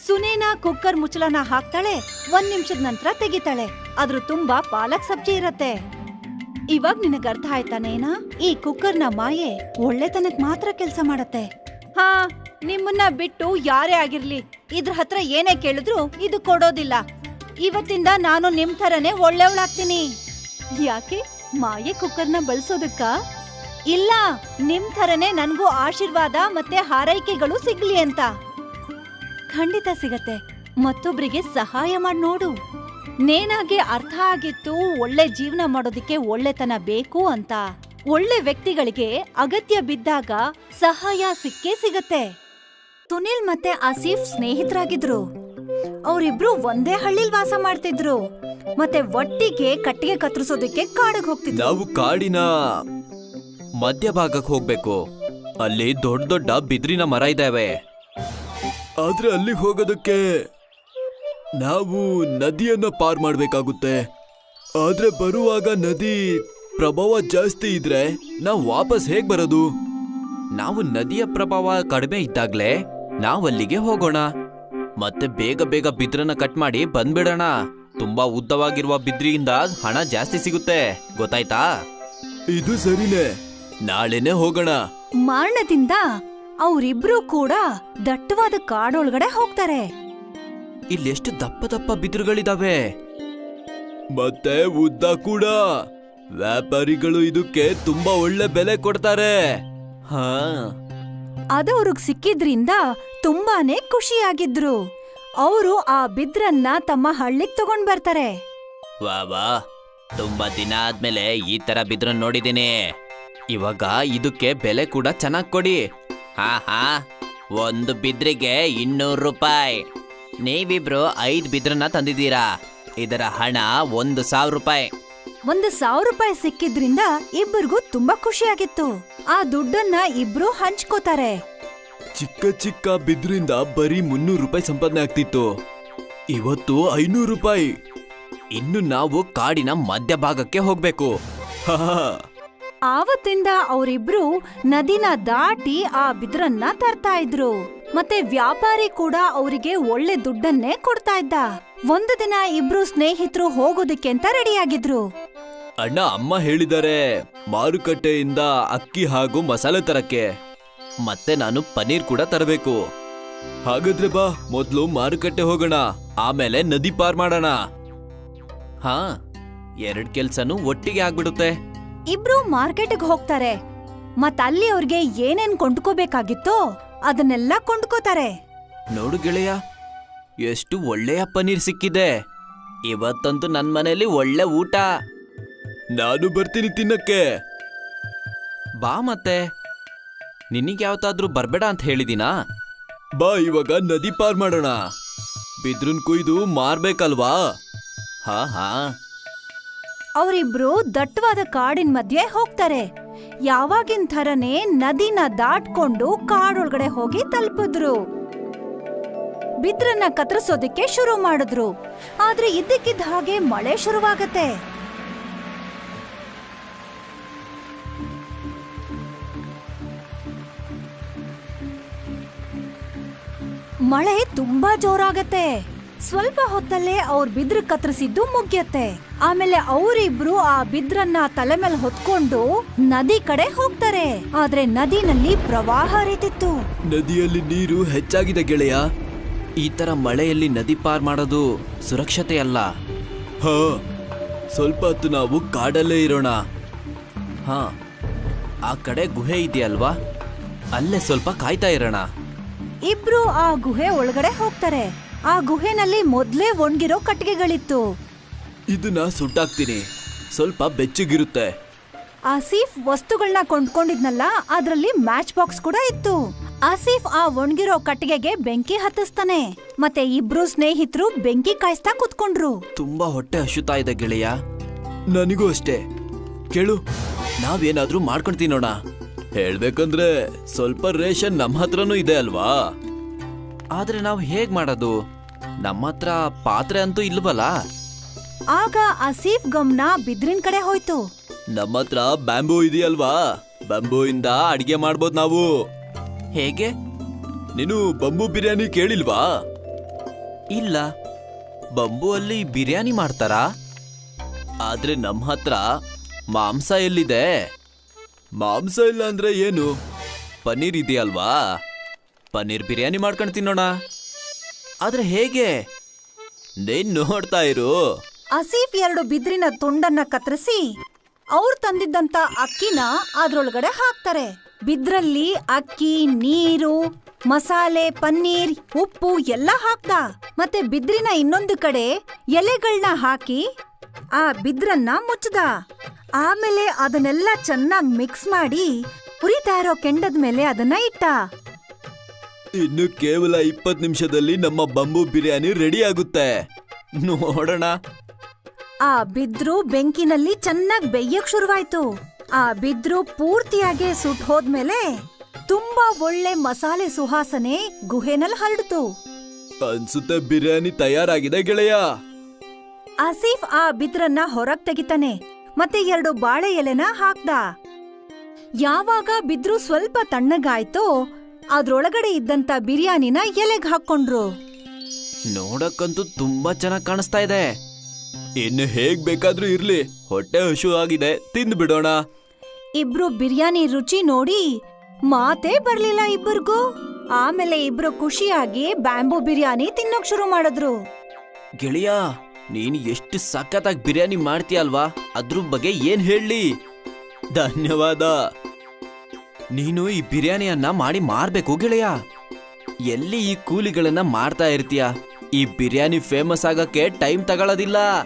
S1: ಸುನೇನಾ ಕುಕ್ಕರ್ ಮುಚ್ಚಳನ ಹಾಕ್ತಾಳೆ, ಒಂದ್ ನಿಮಿಷದ ನಂತರ ತೆಗಿತಾಳೆ. ಅದ್ರ ತುಂಬಾ ಪಾಲಕ್ ಸಬ್ಜಿ ಇರತ್ತೆ. ಇವಾಗ ನಿನಗ್ ಅರ್ಥ ಆಯ್ತಾ ನೇನಾ? ಈ ಕುಕ್ಕರ್ನ ಮಾಯೆ ಒಳ್ಳೆತನಕ್ ಮಾತ್ರ ಕೆಲಸ ಮಾಡತ್ತೆ. ಹಾ ನಿಮ್ಮನ್ನ ಬಿಟ್ಟು ಯಾರೇ ಆಗಿರ್ಲಿ ಇದ್ರ ಹತ್ರ ಏನೇ ಕೇಳಿದ್ರು ಇದು ಕೊಡೋದಿಲ್ಲ. ಇವತ್ತಿಂದ ನಾನು ನಿಮ್ ಥರನೇ ಒಳ್ಳೆಯವಳಾಗ್ತೀನಿ ಯಾಕೆ? ಮಾಯೆ ಕುಕ್ಕರ್ನ ಬಳಸೋದಕ್ಕ? ಇಲ್ಲ ನಿಮ್ ಥರನೇ ನನ್ಗೂ ಆಶೀರ್ವಾದ ಮತ್ತೆ ಹಾರೈಕೆಗಳು ಸಿಗ್ಲಿ ಅಂತ. ಖಂಡಿತ ಸಿಗತ್ತೆ. ಮತ್ತೊಬ್ರಿಗೆ ಸಹಾಯ ಮಾಡಿ ನೋಡು. ನೇನಾಗೆ ಅರ್ಥ ಆಗಿತ್ತು ಒಳ್ಳೆ ಜೀವನ ಮಾಡೋದಕ್ಕೆ ಒಳ್ಳೆತನ ಬೇಕು ಅಂತ. ಒಳ್ಳೆ ವ್ಯಕ್ತಿಗಳಿಗೆ ಅಗತ್ಯ ಬಿದ್ದಾಗ ಸಹಾಯ ಸಿಕ್ಕೇ ಸಿಗತ್ತೆ. ಸುನಿಲ್ ಮತ್ತೆ ಆಸಿಫ್ ಸ್ನೇಹಿತರಾಗಿದ್ರು. ಅವರಿಬ್ರು ಒಂದೇ ಹಳ್ಳಿಲ್ ವಾಸ ಮಾಡ್ತಿದ್ರು. ಮತ್ತೆ ಒಟ್ಟಿಗೆ ಕಟ್ಟಿಗೆ ಕತ್ತರಿಸೋದಕ್ಕೆ ಕಾಡಿಗೆ ಹೋಗ್ತಿದ್ರು.
S2: ನಾವು ಕಾಡಿನ ಮಧ್ಯಭಾಗಕ್ಕೆ ಹೋಗ್ಬೇಕು. ಅಲ್ಲಿ ದೊಡ್ಡ ದೊಡ್ಡ ಬಿದ್ರಿನ ಮರ ಇದಾವೆ. ಆದ್ರೆ ಅಲ್ಲಿಗೆ ಹೋಗೋದಕ್ಕೆ ನಾವು ನದಿಯನ್ನ ಪಾರ್ ಮಾಡ್ಬೇಕಾಗುತ್ತೆ. ಆದ್ರೆ ಬರುವಾಗ ನದಿ ಪ್ರಭಾವ ಜಾಸ್ತಿ ಇದ್ರೆ ನಾವು ವಾಪಸ್ ಹೇಗ್ ಬರೋದು?
S3: ನಾವು ನದಿಯ ಪ್ರಭಾವ ಕಡಿಮೆ ಇದ್ದಾಗ್ಲೇ ನಾವಲ್ಲಿಗೆ ಹೋಗೋಣ. ಮತ್ತೆ ಬೇಗ ಬೇಗ ಬಿದ್ರನ್ನ ಕಟ್ ಮಾಡಿ ಬಂದ್ಬಿಡೋಣ. ತುಂಬಾ ಉದ್ದವಾಗಿರುವ ಬಿದ್ರಿಯಿಂದ ಹಣ ಜಾಸ್ತಿ ಸಿಗುತ್ತೆ. ಗೊತ್ತಾಯ್ತಾ?
S2: ಇದು ಸರಿನೇ. ನಾಳೆನೆ ಹೋಗೋಣ.
S1: ಮಾರಣದಿಂದ ಅವರಿಬ್ರು ಕೂಡ ದಟ್ಟವಾದ ಕಾಡೊಳಗಡೆ ಹೋಗ್ತಾರೆ.
S3: ಇಲ್ಲೆಷ್ಟು ದಪ್ಪ ದಪ್ಪ ಬಿದಿರುಗಳಿದಾವೆ.
S2: ಮತ್ತೆ ಉದ್ದ ಕೂಡ. ವ್ಯಾಪಾರಿಗಳು ಇದಕ್ಕೆ ತುಂಬಾ ಒಳ್ಳೆ ಬೆಲೆ ಕೊಡ್ತಾರೆ.
S3: ಹಾ.
S1: ಅದು ಅವ್ರಿಗೆ ಸಿಕ್ಕಿದ್ರಿಂದ ತುಂಬಾನೇ ಖುಷಿಯಾಗಿದ್ರು. ಅವರು ಆ ಬಿದ್ರನ್ನ ತಮ್ಮ ಹಳ್ಳಿಗ್ ತಗೊಂಡ್ ಬರ್ತಾರೆ.
S3: ವಾ ವಾ. ತುಂಬಾ ದಿನ ಆದ್ಮೇಲೆ ಈ ತರ ಬಿದ್ರು ನೋಡಿದೀನಿ. ಇವಾಗ ಇದಕ್ಕೆ ಬೆಲೆ ಕೂಡ ಚೆನ್ನಾಗ್ ಕೊಡಿ. ಹಾ ಹಾ. ಒಂದು ಬಿದ್ರಿಗೆ ಇನ್ನೂರು ರೂಪಾಯಿ. ನೀವಿಬ್ರು ಐದ್ ಬಿದ್ರನ್ನ ತಂದಿದ್ದೀರಾ? ಇದರ ಹಣ ಒಂದು ಸಾವಿರ ರೂಪಾಯಿ.
S1: ಒಂದು ಸಾವಿರ ರೂಪಾಯಿ ಸಿಕ್ಕಿದ್ರಿಂದ ಇಬ್ಬರಿಗೂ ತುಂಬಾ ಖುಷಿಯಾಗಿತ್ತು. ಆ ದುಡ್ಡನ್ನ ಇಬ್ರು ಹಂಚ್ಕೋತಾರೆ.
S2: ಚಿಕ್ಕ ಚಿಕ್ಕ ಬಿದ್ರಿಂದ ಬರೀ ಮುನ್ನೂರು ರೂಪಾಯಿ ಸಂಪಾದನೆ ಆಗ್ತಿತ್ತು. ಇವತ್ತು ಐನೂರು ರೂಪಾಯಿ.
S3: ಇನ್ನು ನಾವು ಕಾಡಿನ ಮಧ್ಯಭಾಗಕ್ಕೆ ಹೋಗ್ಬೇಕು.
S1: ಆವತ್ತಿಂದ ಅವರಿಬ್ರು ನದಿನ ದಾಟಿ ಆ ಬಿದ್ರನ್ನ ತರ್ತಾ ಇದ್ರು. ಮತ್ತೆ ವ್ಯಾಪಾರಿ ಕೂಡ ಅವರಿಗೆ ಒಳ್ಳೆ ದುಡ್ಡನ್ನೇ ಕೊಡ್ತಾ ಇದ್ದ. ಒಂದು ದಿನ ಇಬ್ರು ಸ್ನೇಹಿತರು ಹೋಗೋದಕ್ಕೆ ಅಂತ ರೆಡಿಯಾಗಿದ್ರು.
S2: ಅಣ್ಣ ಅಮ್ಮ ಹೇಳಿದ್ದಾರೆ ಮಾರುಕಟ್ಟೆಯಿಂದ ಅಕ್ಕಿ ಹಾಗೂ ಮಸಾಲೆ ತರಕ್ಕೆ.
S3: ಮತ್ತೆ ನಾನು ಪನ್ನೀರ್ ಕೂಡ ತರಬೇಕು.
S2: ಹಾಗಾದ್ರೆ ಬಾ ಮೊದ್ಲು ಮಾರುಕಟ್ಟೆ ಹೋಗೋಣ ಆಮೇಲೆ ನದಿ ಪಾರ್ ಮಾಡೋಣ.
S3: ಹಾ ಎರಡ್ ಕೆಲ್ಸನೂ ಒಟ್ಟಿಗೆ ಆಗ್ಬಿಡುತ್ತೆ.
S1: ಇಬ್ರು ಮಾರ್ಕೆಟ್ಗೆ ಹೋಗ್ತಾರೆ. ಮತ್ತಲ್ಲಿ ಅವ್ರಿಗೆ ಏನೇನ್ ಕೊಂಡ್ಕೋಬೇಕಾಗಿತ್ತೋ ಅದನ್ನೆಲ್ಲ ಕೊಂಡ್ಕೋತಾರೆ.
S3: ನೋಡು ಗೆಳೆಯ ಎಷ್ಟು ಒಳ್ಳೆಯ ಪನ್ನೀರ್ ಸಿಕ್ಕಿದೆ. ಇವತ್ತಂತೂ ನನ್ನ ಮನೆಯಲ್ಲಿ ಒಳ್ಳೆ ಊಟ.
S2: ನಾನು ಬರ್ತೀನಿ ತಿನ್ನಕ್ಕೆ.
S3: ಬಾ ಮತ್ತೆ. ನಿನಗೆ ಯಾವತ್ತಾದ್ರೂ ಬರಬೇಡ ಅಂತ ಹೇಳಿದೀನಾ?
S2: ಬಾ ಇವಾಗ ನದಿ ಪಾರ್ ಮಾಡೋಣ. ಬಿದ್ರನ್ ಕುಯ್ದು ಮಾರ್ಬೇಕಲ್ವಾ?
S3: ಹಾ ಹಾ.
S1: ಅವರಿಬ್ರು ದಟ್ಟವಾದ ಕಾಡಿನ ಮಧ್ಯೆ ಹೋಗ್ತಾರೆ. ಯಾವಾಗಿನ ಥರನೇ ನದಿನ ದಾಟ್ಕೊಂಡು ಕಾಡೊಳಗಡೆ ಹೋಗಿ ತಲುಪಿದ್ರು. ಬಿದ್ರನ್ನ ಕತ್ತರಿಸೋದಕ್ಕೆ ಶುರು ಮಾಡಿದ್ರು. ಆದ್ರೆ ಇದ್ದಕ್ಕಿದ್ದ ಹಾಗೆ ಮಳೆ ಶುರುವಾಗತ್ತೆ. ಮಳೆ ತುಂಬಾ ಜೋರಾಗತ್ತೆ. ಸ್ವಲ್ಪ ಹೊತ್ತಲ್ಲೇ ಅವ್ರ ಬಿದ್ರ ಕತ್ತರಿಸಿದ್ದು ಮುಗ್ಯತ್ತೆ. ಆಮೇಲೆ ಅವರಿಬ್ರು ಆ ಬಿದ್ರನ್ನ ತಲೆ ಮೇಲೆ ಹೊತ್ಕೊಂಡು ನದಿ ಕಡೆ ಹೋಗ್ತಾರೆ. ಆದ್ರೆ ನದಿನಲ್ಲಿ ಪ್ರವಾಹ ಹರಿತಿತ್ತು.
S2: ನದಿಯಲ್ಲಿ ನೀರು ಹೆಚ್ಚಾಗಿದೆ ಗೆಳೆಯ.
S3: ಈ ತರ ಮಳೆಯಲ್ಲಿ ನದಿ ಪಾರ್ ಮಾಡೋದು ಸುರಕ್ಷತೆ ಅಲ್ಲ.
S2: ಹ ಸ್ವಲ್ಪ ಹೊತ್ತು ನಾವು ಕಾಡಲ್ಲೇ ಇರೋಣ.
S3: ಹಾ ಆ ಕಡೆ ಗುಹೆ ಇದೆಯಲ್ವಾ? ಅಲ್ಲೇ ಸ್ವಲ್ಪ ಕಾಯ್ತಾ ಇರೋಣ.
S1: ಇಬ್ರು ಆ ಗುಹೆ ಒಳಗಡೆ ಹೋಗ್ತಾರೆ. ಆ ಗುಹೆನಲ್ಲಿ ಮೊದ್ಲೇ ಒಣಗಿರೋ ಕಟ್ಟಿಗೆಗಳಿತ್ತು.
S2: ಇದನ್ನ ಸುಟ್ಟಾಕ್ತೀನಿ. ಸ್ವಲ್ಪ ಬೆಚ್ಚಗಿರುತ್ತೆ.
S1: ಆಸೀಫ್ ವಸ್ತುಗಳನ್ನ ಕೊಂಡ್ಕೊಂಡಿದ್ನಲ್ಲ ಅದ್ರಲ್ಲಿ ಮ್ಯಾಚ್ ಬಾಕ್ಸ್ ಕೂಡ ಇತ್ತು. ಆಸೀಫ್ ಆ ಒಣಗಿರೋ ಕಟ್ಟಿಗೆಗೆ ಬೆಂಕಿ ಹತ್ತಿಸ್ತಾನೆ. ಮತ್ತೆ ಇಬ್ರು ಸ್ನೇಹಿತರು ಬೆಂಕಿ ಕಾಯಿಸ್ತಾ ಕುತ್ಕೊಂಡ್ರು.
S3: ತುಂಬಾ ಹೊಟ್ಟೆ ಹಸುತ್ತಾ ಇದೆ ಗೆಳೆಯ.
S2: ನನಗೂ ಅಷ್ಟೇ. ಕೇಳು ನಾವೇನಾದ್ರೂ ಮಾಡ್ಕೊಂಡು ತಿನ್ನೋಣ. ಹೇಳ್ಬೇಕಂದ್ರೆ ಸ್ವಲ್ಪ ರೇಷನ್ ನಮ್ಮ ಹತ್ರನೂ ಇದೆ ಅಲ್ವಾ?
S3: ಆದ್ರೆ ನಾವು ಹೇಗ್ ಮಾಡೋದು? ನಮ್ಮ ಹತ್ರ ಪಾತ್ರೆ ಅಂತೂ ಇಲ್ವಲ್ಲ?
S1: ಆಗ ಆಸೀಫ್ ಗಮ್ನ ಬಿದ್ರಿನ್ ಕಡೆ ಹೋಯ್ತು.
S2: ನಮ್ಮ ಹತ್ರ ಬ್ಯಾಂಬೂ ಇದೆಯಲ್ವಾ? ಬಂಬೂ ಇಂದ ಅಡಿಗೆ ಮಾಡ್ಬೋದು ನಾವು.
S3: ಹೇಗೆ?
S2: ನೀನು ಬಂಬೂ ಬಿರಿಯಾನಿ ಕೇಳಿಲ್ವಾ?
S3: ಇಲ್ಲ. ಬಂಬೂ ಅಲ್ಲಿ ಬಿರಿಯಾನಿ ಮಾಡ್ತಾರಾ?
S2: ಆದ್ರೆ ನಮ್ಮ ಹತ್ರ ಮಾಂಸ ಎಲ್ಲಿದೆ? ಮಾಂಸ ಇಲ್ಲ ಅಂದ್ರೆ ಏನು?
S3: ಪನ್ನೀರ್ ಇದೆಯಲ್ವಾ? ಪನ್ನೀರ್ ಬಿರಿಯಾನಿ ಮಾಡ್ಕೊಂಡು ತಿನ್ನೋಣ. ಆದ್ರೆ ಹೇಗೆ?
S2: ನೀನ್ ನೋಡ್ತಾ ಇರು.
S1: ಅಸೀಫ್ ಎರಡು ಬಿದ್ರಿನ ತುಂಡನ್ನ ಕತ್ತರಿಸಿ ಅವ್ರು ತಂದಿದ್ದಂತ ಅಕ್ಕಿನ ಅದ್ರೊಳಗಡೆ ಹಾಕ್ತಾರೆ. ಬಿದ್ರಲ್ಲಿ ಅಕ್ಕಿ, ನೀರು, ಮಸಾಲೆ, ಪನ್ನೀರ್, ಉಪ್ಪು ಎಲ್ಲ ಹಾಕ್ದ. ಮತ್ತೆ ಬಿದ್ರಿನ ಇನ್ನೊಂದು ಕಡೆ ಎಲೆಗಳನ್ನ ಹಾಕಿ ಆ ಬಿದ್ರನ್ನ ಮುಚ್ಚದ ಆಮೇಲೆ ಅದನ್ನೆಲ್ಲ ಚೆನ್ನಾಗಿ ಮಿಕ್ಸ್ ಮಾಡಿ ಉರಿತಾ ಇರೋ ಕೆಂಡದ ಮೇಲೆ ಅದನ್ನ ಇಟ್ಟ.
S2: ಇನ್ನು ಕೇವಲ ಇಪ್ಪತ್ ನಿಮಿಷದಲ್ಲಿ ನಮ್ಮ ಬಂಬು ಬಿರಿಯಾನಿ ರೆಡಿ ಆಗುತ್ತೆ.
S3: ನೋಡೋಣ.
S1: ಆ ಬಿದ್ರು ಬೆಂಕಿನಲ್ಲಿ ಚೆನ್ನಾಗ್ ಬೇಯಕ್ ಶುರುವಾಯ್ತು. ಆ ಬಿದ್ರು ಪೂರ್ತಿಯಾಗಿ ಸುಟ್ ಹೋದ್ಮೇಲೆ ತುಂಬಾ ಒಳ್ಳೆ ಮಸಾಲೆ ಸುಹಾಸನೆ ಗುಹೆನಲ್ ಹರಡ್ತು.
S2: ಅನ್ಸುತ್ತೆ ಬಿರಿಯಾನಿ ತಯಾರಾಗಿದೆ ಗೆಳೆಯ.
S1: ಆಸೀಫ್ ಆ ಬಿದ್ರನ್ನ ಹೊರಗ್ ತೆಗಿತಾನೆ ಮತ್ತೆ ಎರಡು ಬಾಳೆ ಎಲೆನ ಹಾಕ್ದ. ಯಾವಾಗ ಬಿದ್ರು ಸ್ವಲ್ಪ ತಣ್ಣಗಾಯ್ತೋ ಅದ್ರೊಳಗಡೆ ಇದ್ದಂತ ಬಿರಿಯಾನಿನ ಎಲೆಗ್ ಹಾಕೊಂಡ್ರು
S2: ನೋಡಕ್ಕಂತೂ ತುಂಬಾ ಚೆನ್ನಾಗಿ ಕಾಣಿಸ್ತಾ ಇದೆ. ಇನ್ನು ಹೇಗ್ ಬೇಕಾದ್ರೂ ಇರ್ಲಿ ಹೊಟ್ಟೆ ಹಶು ಆಗಿದೆ ತಿಂದು ಬಿಡೋಣ.
S1: ಇಬ್ರು ಬಿರಿಯಾನಿ ರುಚಿ ನೋಡಿ ಮಾತೇ ಬರ್ಲಿಲ್ಲ ಇಬ್ಬರಿಗೂ ಆಮೇಲೆ ಇಬ್ರು ಖುಷಿಯಾಗಿ ಬ್ಯಾಂಬೂ ಬಿರಿಯಾನಿ ತಿನ್ನೋಕ್ ಶುರು ಮಾಡಿದ್ರು.
S2: ಗೆಳೆಯ ನೀನು ಎಷ್ಟು ಸಖತ್ತಾಗಿ ಬಿರಿಯಾನಿ ಮಾಡ್ತೀಯಲ್ವಾ? ಅದ್ರ ಬಗ್ಗೆ ಏನ್ ಹೇಳಿ? ಧನ್ಯವಾದ. ನೀನು ಈ ಬಿರಿಯಾನಿಯನ್ನ ಮಾಡಿ ಮಾರ್ಬೇಕು ಗೆಳೆಯ. ಎಲ್ಲಿ ಈ ಕೂಲಿಗಳನ್ನ ಮಾಡ್ತಾ ಇರ್ತೀಯ? ಈ ಬಿರಿಯಾನಿ ಫೇಮಸ್ ಆಗಕ್ಕೆ ಟೈಮ್ ತಗೊಳ್ಳೋದಿಲ್ಲ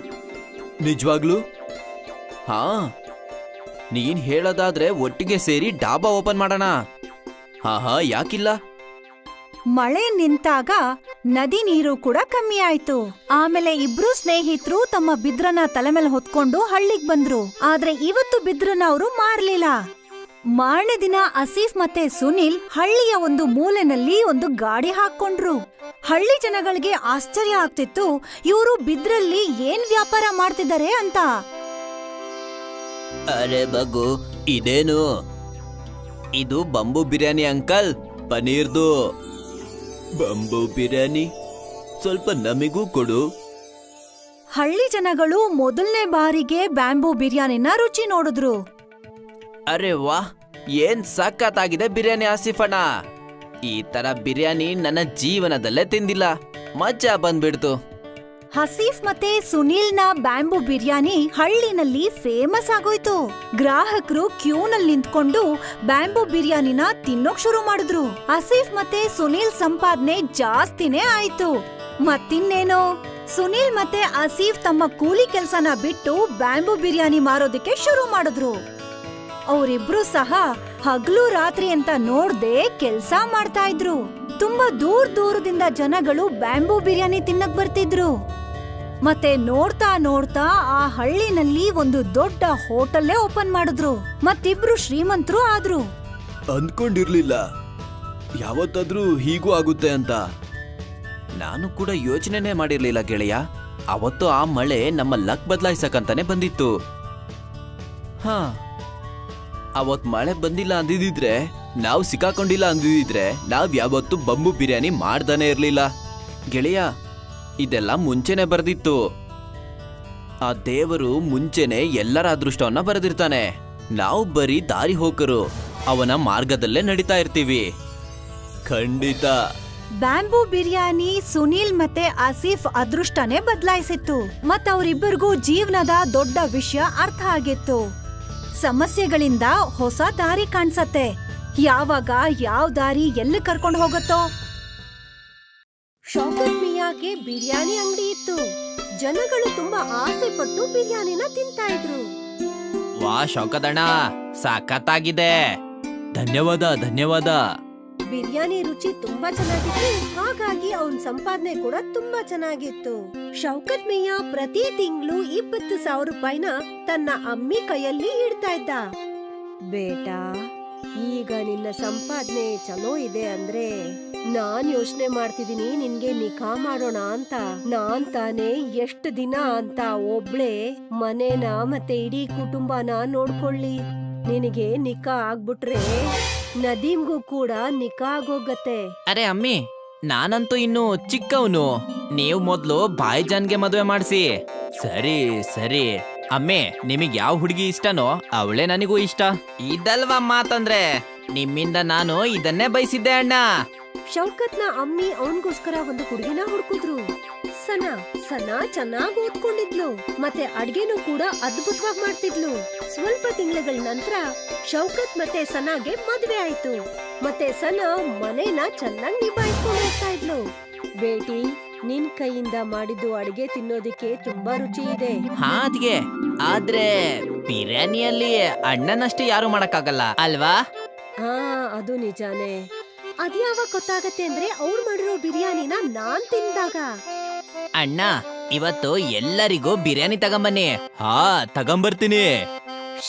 S2: ನಿಜವಾಗ್ಲು? ಹಾ. ನೀನ್ ಹೇಳೋದಾದ್ರೆ ಒಟ್ಟಿಗೆ ಸೇರಿ ಡಾಬಾ ಓಪನ್ ಮಾಡೋಣ. ಹಾ ಹಾ, ಯಾಕಿಲ್ಲ?
S1: ಮಳೆ ನಿಂತಾಗ ನದಿ ನೀರು ಕೂಡ ಕಮ್ಮಿ ಆಯ್ತು. ಆಮೇಲೆ ಇಬ್ರು ಸ್ನೇಹಿತರು ತಮ್ಮ ಬಿದ್ರನ ತಲೆ ಮೇಲೆ ಹೊತ್ಕೊಂಡು ಹಳ್ಳಿಗ್ ಬಂದ್ರು. ಆದ್ರೆ ಇವತ್ತು ಬಿದ್ರನ ಅವರು ಮಾರ್ಲಿಲ್ಲ. ಮಾರನೇ ದಿನ ಅಸೀಫ್ ಮತ್ತೆ ಸುನಿಲ್ ಹಳ್ಳಿಯ ಒಂದು ಮೂಲೆನಲ್ಲಿ ಒಂದು ಗಾಡಿ ಹಾಕೊಂಡ್ರು ಹಳ್ಳಿ ಜನಗಳಿಗೆ ಆಶ್ಚರ್ಯ ಆಗ್ತಿತ್ತು ಇವರು ಬಿದ್ರಲ್ಲಿ ಏನ್ ವ್ಯಾಪಾರ ಮಾಡ್ತಿದ್ದಾರೆ ಅಂತ.
S2: ಅರೆ ಬಗ್ಗು ಇದೇನು? ಇದು ಬಂಬು ಬಿರಿಯಾನಿ ಅಂಕಲ್ ಪನೀರ್ದು ಬಂಬು ಬಿರಿಯಾನಿ? ಸ್ವಲ್ಪ ನಮಿಗೂ ಕೊಡು.
S1: ಹಳ್ಳಿ ಜನಗಳು ಮೊದಲನೇ ಬಾರಿಗೆ ಬ್ಯಾಂಬೂ ಬಿರಿಯಾನಿನ ರುಚಿ ನೋಡಿದ್ರು.
S2: ಅರೆ ವಾ ಏನ್ ಸಖತ್ತಾಗಿದೆ ಬಿರಿಯಾನಿ ಆಸಿಫಣ್ಣ. ಈ ತರ ಬಿರಿಯಾನಿ ನನ್ನ ಜೀವನದಲ್ಲೇ ತಿಂದಿಲ್ಲ ಮಜಾ ಬಂದ್ಬಿಡ್ತು.
S1: ಹಸೀಫ್ ಮತ್ತೆ ಸುನೀಲ್ನ ಬ್ಯಾಂಬು ಬಿರಿಯಾನಿ ಹಳ್ಳಿನಲ್ಲಿ ಫೇಮಸ್ ಆಗೋಯ್ತು. ಗ್ರಾಹಕರು ಕ್ಯೂನಲ್ಲಿ ನಿಂತ್ಕೊಂಡು ಬ್ಯಾಂಬೂ ಬಿರಿಯಾನಿನ ತಿನ್ನೋಕ್ ಶುರು ಮಾಡಿದ್ರು. ಹಸೀಫ್ ಮತ್ತೆ ಸುನೀಲ್ ಸಂಪಾದನೆ ಜಾಸ್ತಿನೇ ಆಯ್ತು. ಮತ್ತಿನ್ನೇನು? ಸುನೀಲ್ ಮತ್ತೆ ಆಸೀಫ್ ತಮ್ಮ ಕೂಲಿ ಕೆಲ್ಸನ ಬಿಟ್ಟು ಬ್ಯಾಂಬು ಬಿರಿಯಾನಿ ಮಾರೋದಕ್ಕೆ ಶುರು ಮಾಡಿದ್ರು. ಅವರಿಬ್ರು ಸಹ ಹಗ್ಲು ರಾತ್ರಿ ಅಂತ ನೋಡ್ದೆ ಕೆಲ್ಸ ಮಾಡ್ತಾ ಇದ್ರು. ತುಂಬಾ ದೂರ ದೂರದಿಂದ ಜನಗಳು ಬ್ಯಾಂಬೂ ಬಿರಿಯಾನಿ ತಿನ್ನಕ್ ಬರ್ತಿದ್ರು. ಮತ್ತೆ ನೋಡ್ತಾ ನೋಡ್ತಾ ಆ ಹಳ್ಳಿನಲ್ಲಿ ಒಂದು ದೊಡ್ಡ ಹೋಟೆಲ್ಲೇ ಓಪನ್ ಮಾಡಿದ್ರು. ಮತ್ತಿಬ್ರು ಶ್ರೀಮಂತರು ಆದ್ರು.
S2: ಅಂದ್ಕೊಂಡಿರ್ಲಿಲ್ಲ. ಯಾವತ್ತಾದ್ರೂ ಹೀಗೂ ಆಗುತ್ತೆ ಅಂತ. ನಾನು ಕೂಡ ಯೋಚನೆನೇ ಮಾಡಿರ್ಲಿಲ್ಲ ಗೆಳೆಯ. ಅವತ್ತು ಆ ಮಳೆ ನಮ್ಮ ಲಕ್ ಬದಲಾಯಿಸಕಂತಾನೆ ಬಂದಿತ್ತು. ಹಾ ಅವತ್ ಮಳೆ ಬಂದಿಲ್ಲ ಅಂದಿದ್ರೆ, ನಾವು ಸಿಕ್ಕಾಕೊಂಡಿಲ್ಲ ಅಂದಿದ್ರೆ ನಾವ್ ಯಾವತ್ತು ಬಂಬು ಬಿರಿಯಾನಿ ಮಾಡ್ದಾನೆ ಇರ್ಲಿಲ್ಲ. ಗೆಳೆಯ, ಇದೆಲ್ಲ ಮುಂಚೆನೆ ಬರ್ದಿತ್ತು. ಆ ದೇವರು ಮುಂಚೆನೆ ಎಲ್ಲರ ಅದೃಷ್ಟವನ್ನ ಬರೆದಿರ್ತಾನೆ. ನಾವು ಬರೀ ದಾರಿ ಹೋಕರು, ಅವನ ಮಾರ್ಗದಲ್ಲೇ ನಡೀತಾ ಇರ್ತೀವಿ. ಖಂಡಿತ.
S1: ಬ್ಯಾಂಬೂ ಬಿರಿಯಾನಿ ಸುನೀಲ್ ಮತ್ತೆ ಆಸಿಫ್ ಅದೃಷ್ಟನೇ ಬದಲಾಯಿಸಿತ್ತು. ಮತ್ತವರಿಬ್ಬರಿಗೂ ಜೀವನದ ದೊಡ್ಡ ವಿಷಯ ಅರ್ಥ ಆಗಿತ್ತು. ಸಮಸ್ಯೆಗಳಿಂದ ಹೊಸ ದಾರಿ ಕಾಣ್ಸತ್ತೆ. ಯಾವಾಗ ಯಾವ ದಾರಿ ಎಲ್ಲಿ ಕರ್ಕೊಂಡು ಹೋಗುತ್ತೋ? ಶೌಕತ್ ಮಿಯಾಗೆ ಬಿರಿಯಾನಿ ಅಂಗಡಿ ಇತ್ತು. ಜನಗಳು ತುಂಬಾ ಆಸೆ ಪಟ್ಟು ಬಿರಿಯಾನಿನ ತಿಂತಾ ಇದ್ರು.
S3: ವಾ ಶೌಕದಣ್ಣ, ಸಖತ್ತಾಗಿದೆ. ಧನ್ಯವಾದ ಧನ್ಯವಾದ.
S1: ಬಿರಿಯಾನಿ ರುಚಿ ತುಂಬಾ ಚೆನ್ನಾಗಿತ್ತು. ಹಾಗಾಗಿ ಅವನ್ ಸಂಪಾದನೆ ಕೂಡ ತುಂಬಾ ಚೆನ್ನಾಗಿತ್ತು. ಶೌಕತ್ ಮಿಯಾ ಪ್ರತಿ ತಿಂಗಳು ಇಪ್ಪತ್ತು ಸಾವಿರ ರೂಪಾಯಿನ ತನ್ನ ಅಮ್ಮಿ ಕೈಯಲ್ಲಿ ಇಡ್ತಾ ಇದ್ದ. ಬೇಟಾ, ಈಗ ನಿನ್ನ ಸಂಪಾದನೆ ಚಲೋ ಇದೆ ಅಂದ್ರೆ ನಾನ್ ಯೋಚನೆ ಮಾಡ್ತಿದೀನಿ, ನಿನ್ಗೆ ನಿಖಾ ಮಾಡೋಣ ಅಂತ. ನಾನ್ ತಾನೇ ಎಷ್ಟ್ ದಿನ ಅಂತ ಒಬ್ಳೆ ಮನೇನ ಮತ್ತೆ ಇಡೀ ಕುಟುಂಬನ ನೋಡ್ಕೊಳ್ಳಿ. ನಿನಗೆ ನಿಖಾ ಆಗ್ಬಿಟ್ರೆ ನದೀಮ್ಗೂ ಕೂಡ ನಿಕಾ ಆಗೋಗತ್ತೆ
S3: ಅರೆ ಅಮ್ಮಿ ನಾನಂತೂ ಇನ್ನು ಚಿಕ್ಕವನು. ನೀವು ಮೊದ್ಲು ಬಾಯಿಜಾನ್ಗೆ ಮದುವೆ ಮಾಡಿಸಿ. ಸರಿ ಸರಿ. ಅಮ್ಮೆ ನಿಮಗೆ ಯಾವ ಹುಡುಗಿ ಇಷ್ಟನೋ ಅವಳೇ ನನಗೂ ಇಷ್ಟ. ಇದಲ್ವಾ ಮಾತಂದ್ರೆ? ನಿಮ್ಮಿಂದ ನಾನು ಇದನ್ನೇ ಬಯಸಿದ್ದೆ ಅಣ್ಣ.
S1: ಶೌಕತ್ನ ಅಮ್ಮಿ ಅವನ್ಗೋಸ್ಕರ ಒಂದು ಹುಡುಗಿನ ಹುಡುಕಿದ್ರು. ಸನಾ ಸನಾ ಚೆನ್ನಾಗಿ ಓದ್ಕೊಂಡಿದ್ಲು. ಮತ್ತೆ ಅಡ್ಗೆನೂ ಕೂಡ ಅದ್ಭುತವಾಗಿ ಮಾಡ್ತಿದ್ಲು. ಸ್ವಲ್ಪ ತಿಂಗಳ ನಂತರ ಶೌಕತ್ ಮತ್ತೆ ಸನಾಗೆ ಮದ್ವೆ ಆಯ್ತು. ಮತ್ತೆ ಸನಾ ಮನೇನ ಚೆನ್ನಾಗಿ ನಿಭಾಯಿಸ್ಕೊಂಡು ಹೋಗ್ತಾ ಇದ್ಲು. ಬೇಟಿ ನಿನ್ ಕೈಯಿಂದ ಮಾಡಿದ್ದು ಅಡಿಗೆ ತಿನ್ನೋದಿಕ್ಕೆ ತುಂಬಾ ರುಚಿ ಇದೆ.
S3: ಹಾ ಅದ್ಗೆ. ಆದ್ರೆ ಬಿರಿಯಾನಿಯಲ್ಲಿ ಅಣ್ಣನಷ್ಟು ಯಾರು ಮಾಡಕ್ಕಾಗಲ್ಲ ಅಲ್ವಾ?
S1: ಹಾ ಅದು ನಿಜಾನೇ. ಅದ್ಯಾವಾಗ ಗೊತ್ತಾಗತ್ತೆ ಅಂದ್ರೆ ಅವ್ರು ಮಾಡಿರೋ ಬಿರಿಯಾನಿನ ನಾನ್ ತಿಂದಾಗ.
S3: ಅಣ್ಣ ಇವತ್ತು ಎಲ್ಲರಿಗೂ ಬಿರಿಯಾನಿ ತಗೊಂಬನ್ನಿ. ಹಾ ತಗೊಂಬರ್ತೀನಿ.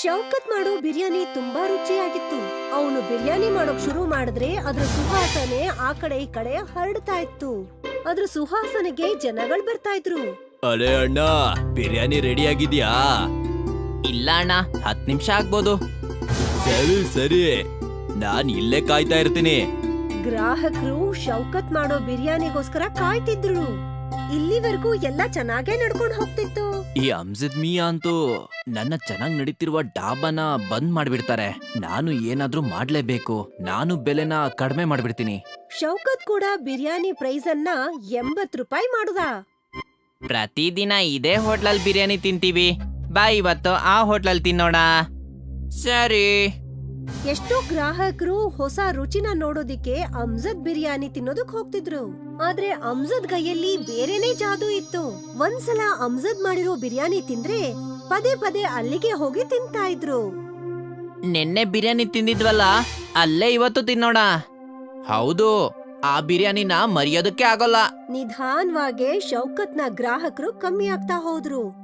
S1: ಶೌಕತ್ ಮಾಡೋ ಬಿರಿಯಾನಿ ತುಂಬಾ ರುಚಿಯಾಗಿತ್ತು. ಅವನು ಬಿರಿಯಾನಿ ಮಾಡೋಕ್ ಶುರು ಮಾಡಿದ್ರೆ ಅದ್ರ ಸುಹಾಸನೆ ಆ ಕಡೆ ಈ ಕಡೆ ಹರಡ್ತಾ ಇತ್ತು. ಅದ್ರ ಸುಹಾಸನೆಗೆ ಜನಗಳು ಬರ್ತಾ ಇದ್ರು.
S2: ಅರೆ ಅಣ್ಣ ಬಿರಿಯಾನಿ ರೆಡಿ ಆಗಿದ್ಯಾ?
S3: ಇಲ್ಲ ಅಣ್ಣ ಹತ್ ನಿಮಿಷ ಆಗ್ಬೋದು.
S2: ಸರಿ ಸರಿ. ನಾನ್ ಇಲ್ಲೇ ಕಾಯ್ತಾ ಇರ್ತೀನಿ.
S4: ಗ್ರಾಹಕರು ಶೌಕತ್ ಮಾಡೋ ಬಿರಿಯಾನಿಗೋಸ್ಕರ ಕಾಯ್ತಿದ್ರು. ಇಲ್ಲಿವರೆಗೂ ಎಲ್ಲ ಚೆನ್ನಾಗೇ ನಡ್ಕೊಂಡು ಹೋಗ್ತಿತ್ತು.
S2: ಈ ಅಮ್ಜದ್ ಮಿಯಾ ಅಂತೂ ನನ್ನ ಚೆನ್ನಾಗ್ ನಡೀತಿರುವ ಡಾಬಾನ ಬಂದ್ ಮಾಡ್ಬಿಡ್ತಾರೆ. ನಾನು ಏನಾದ್ರೂ ಮಾಡ್ಲೇಬೇಕು. ನಾನು ಬೆಲೆನ ಕಡಿಮೆ ಮಾಡ್ಬಿಡ್ತೀನಿ.
S4: ಶೌಕತ್ ಕೂಡ ಬಿರಿಯಾನಿ ಪ್ರೈಸ್ ಅನ್ನ ಎಂಬತ್ ರೂಪಾಯಿ ಮಾಡುದ.
S3: ಪ್ರತಿದಿನ ಇದೇ ಹೋಟ್ಲಲ್ಲಿ ಬಿರಿಯಾನಿ ತಿಂತೀವಿ. ಬಾ ಇವತ್ತು ಆ ಹೋಟ್ಲಲ್ಲಿ ತಿನ್ನೋಣ. ಸರಿ.
S4: ಎಷ್ಟೋ ಗ್ರಾಹಕರು ಹೊಸ ರುಚಿನ ನೋಡೋದಿಕ್ಕೆ ಅಮ್ಜದ್ ಬಿರಿಯಾನಿ ತಿನ್ನೋದಕ್ ಹೋಗ್ತಿದ್ರು. ಆದ್ರೆ ಅಮ್ಜದ್ ಕೈಯಲ್ಲಿ ಬೇರೆನೇ ಜಾದೂ ಇತ್ತು. ಒಂದ್ಸಲ ಅಮ್ಜದ್ ಮಾಡಿರೋ ಬಿರಿಯಾನಿ ತಿಂದ್ರೆ ಪದೇ ಪದೇ ಅಲ್ಲಿಗೆ ಹೋಗಿ ತಿಂತಾ ಇದ್ರು.
S3: ನಿನ್ನೆ ಬಿರಿಯಾನಿ ತಿಂದಿದ್ವಲ್ಲ ಅಲ್ಲೇ ಇವತ್ತು ತಿನ್ನೋಣ. ಹೌದು ಆ ಬಿರಿಯಾನಿನ ಮರೆಯೋದಕ್ಕೆ ಆಗೋಲ್ಲ.
S4: ನಿಧಾನವಾಗಿ ಶೌಕತ್ನ ಗ್ರಾಹಕರು ಕಮ್ಮಿ ಆಗ್ತಾ ಹೋದ್ರು.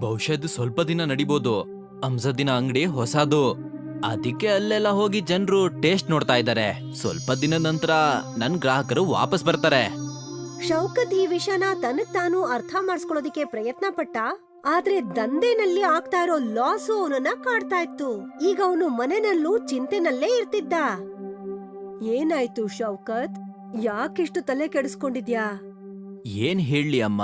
S2: ಬಹುಶಃ ಇದು ಸ್ವಲ್ಪ ದಿನ ನಡಿಬೋದು. ಅಮ್ಜದಿನ ಅಂಗಡಿ ಹೊಸದು. ಅದಕ್ಕೆ ಅಲ್ಲೆಲ್ಲ ಹೋಗಿ ಜನರು ಟೇಸ್ಟ್ ನೋಡ್ತಾ ಇದ್ದಾರೆ. ಸ್ವಲ್ಪ ದಿನ ನಂತರ ನನ್ ಗ್ರಾಹಕರು ವಾಪಸ್ ಬರ್ತಾರೆ.
S4: ಶೌಕತ್ ಈ ವಿಷಯನ ತನಗ್ ತಾನು ಅರ್ಥ ಮಾಡಿಸ್ಕೊಳ್ಳೋದಿಕ್ಕೆ ಪ್ರಯತ್ನ ಪಟ್ಟ ಆದ್ರೆ ದಂಧೆನಲ್ಲಿ ಆಗ್ತಾ ಇರೋ ಲಾಸು ಅವನನ್ನ ಕಾಡ್ತಾ ಇತ್ತು. ಈಗ ಅವನು ಮನೆನಲ್ಲೂ ಚಿಂತೆನಲ್ಲೇ ಇರ್ತಿದ್ದ. ಏನಾಯ್ತು ಶೌಕತ್? ಯಾಕಿಷ್ಟು ತಲೆ ಕೆಡಿಸ್ಕೊಂಡಿದ್ಯಾ?
S2: ಏನ್ ಹೇಳಿ ಅಮ್ಮ?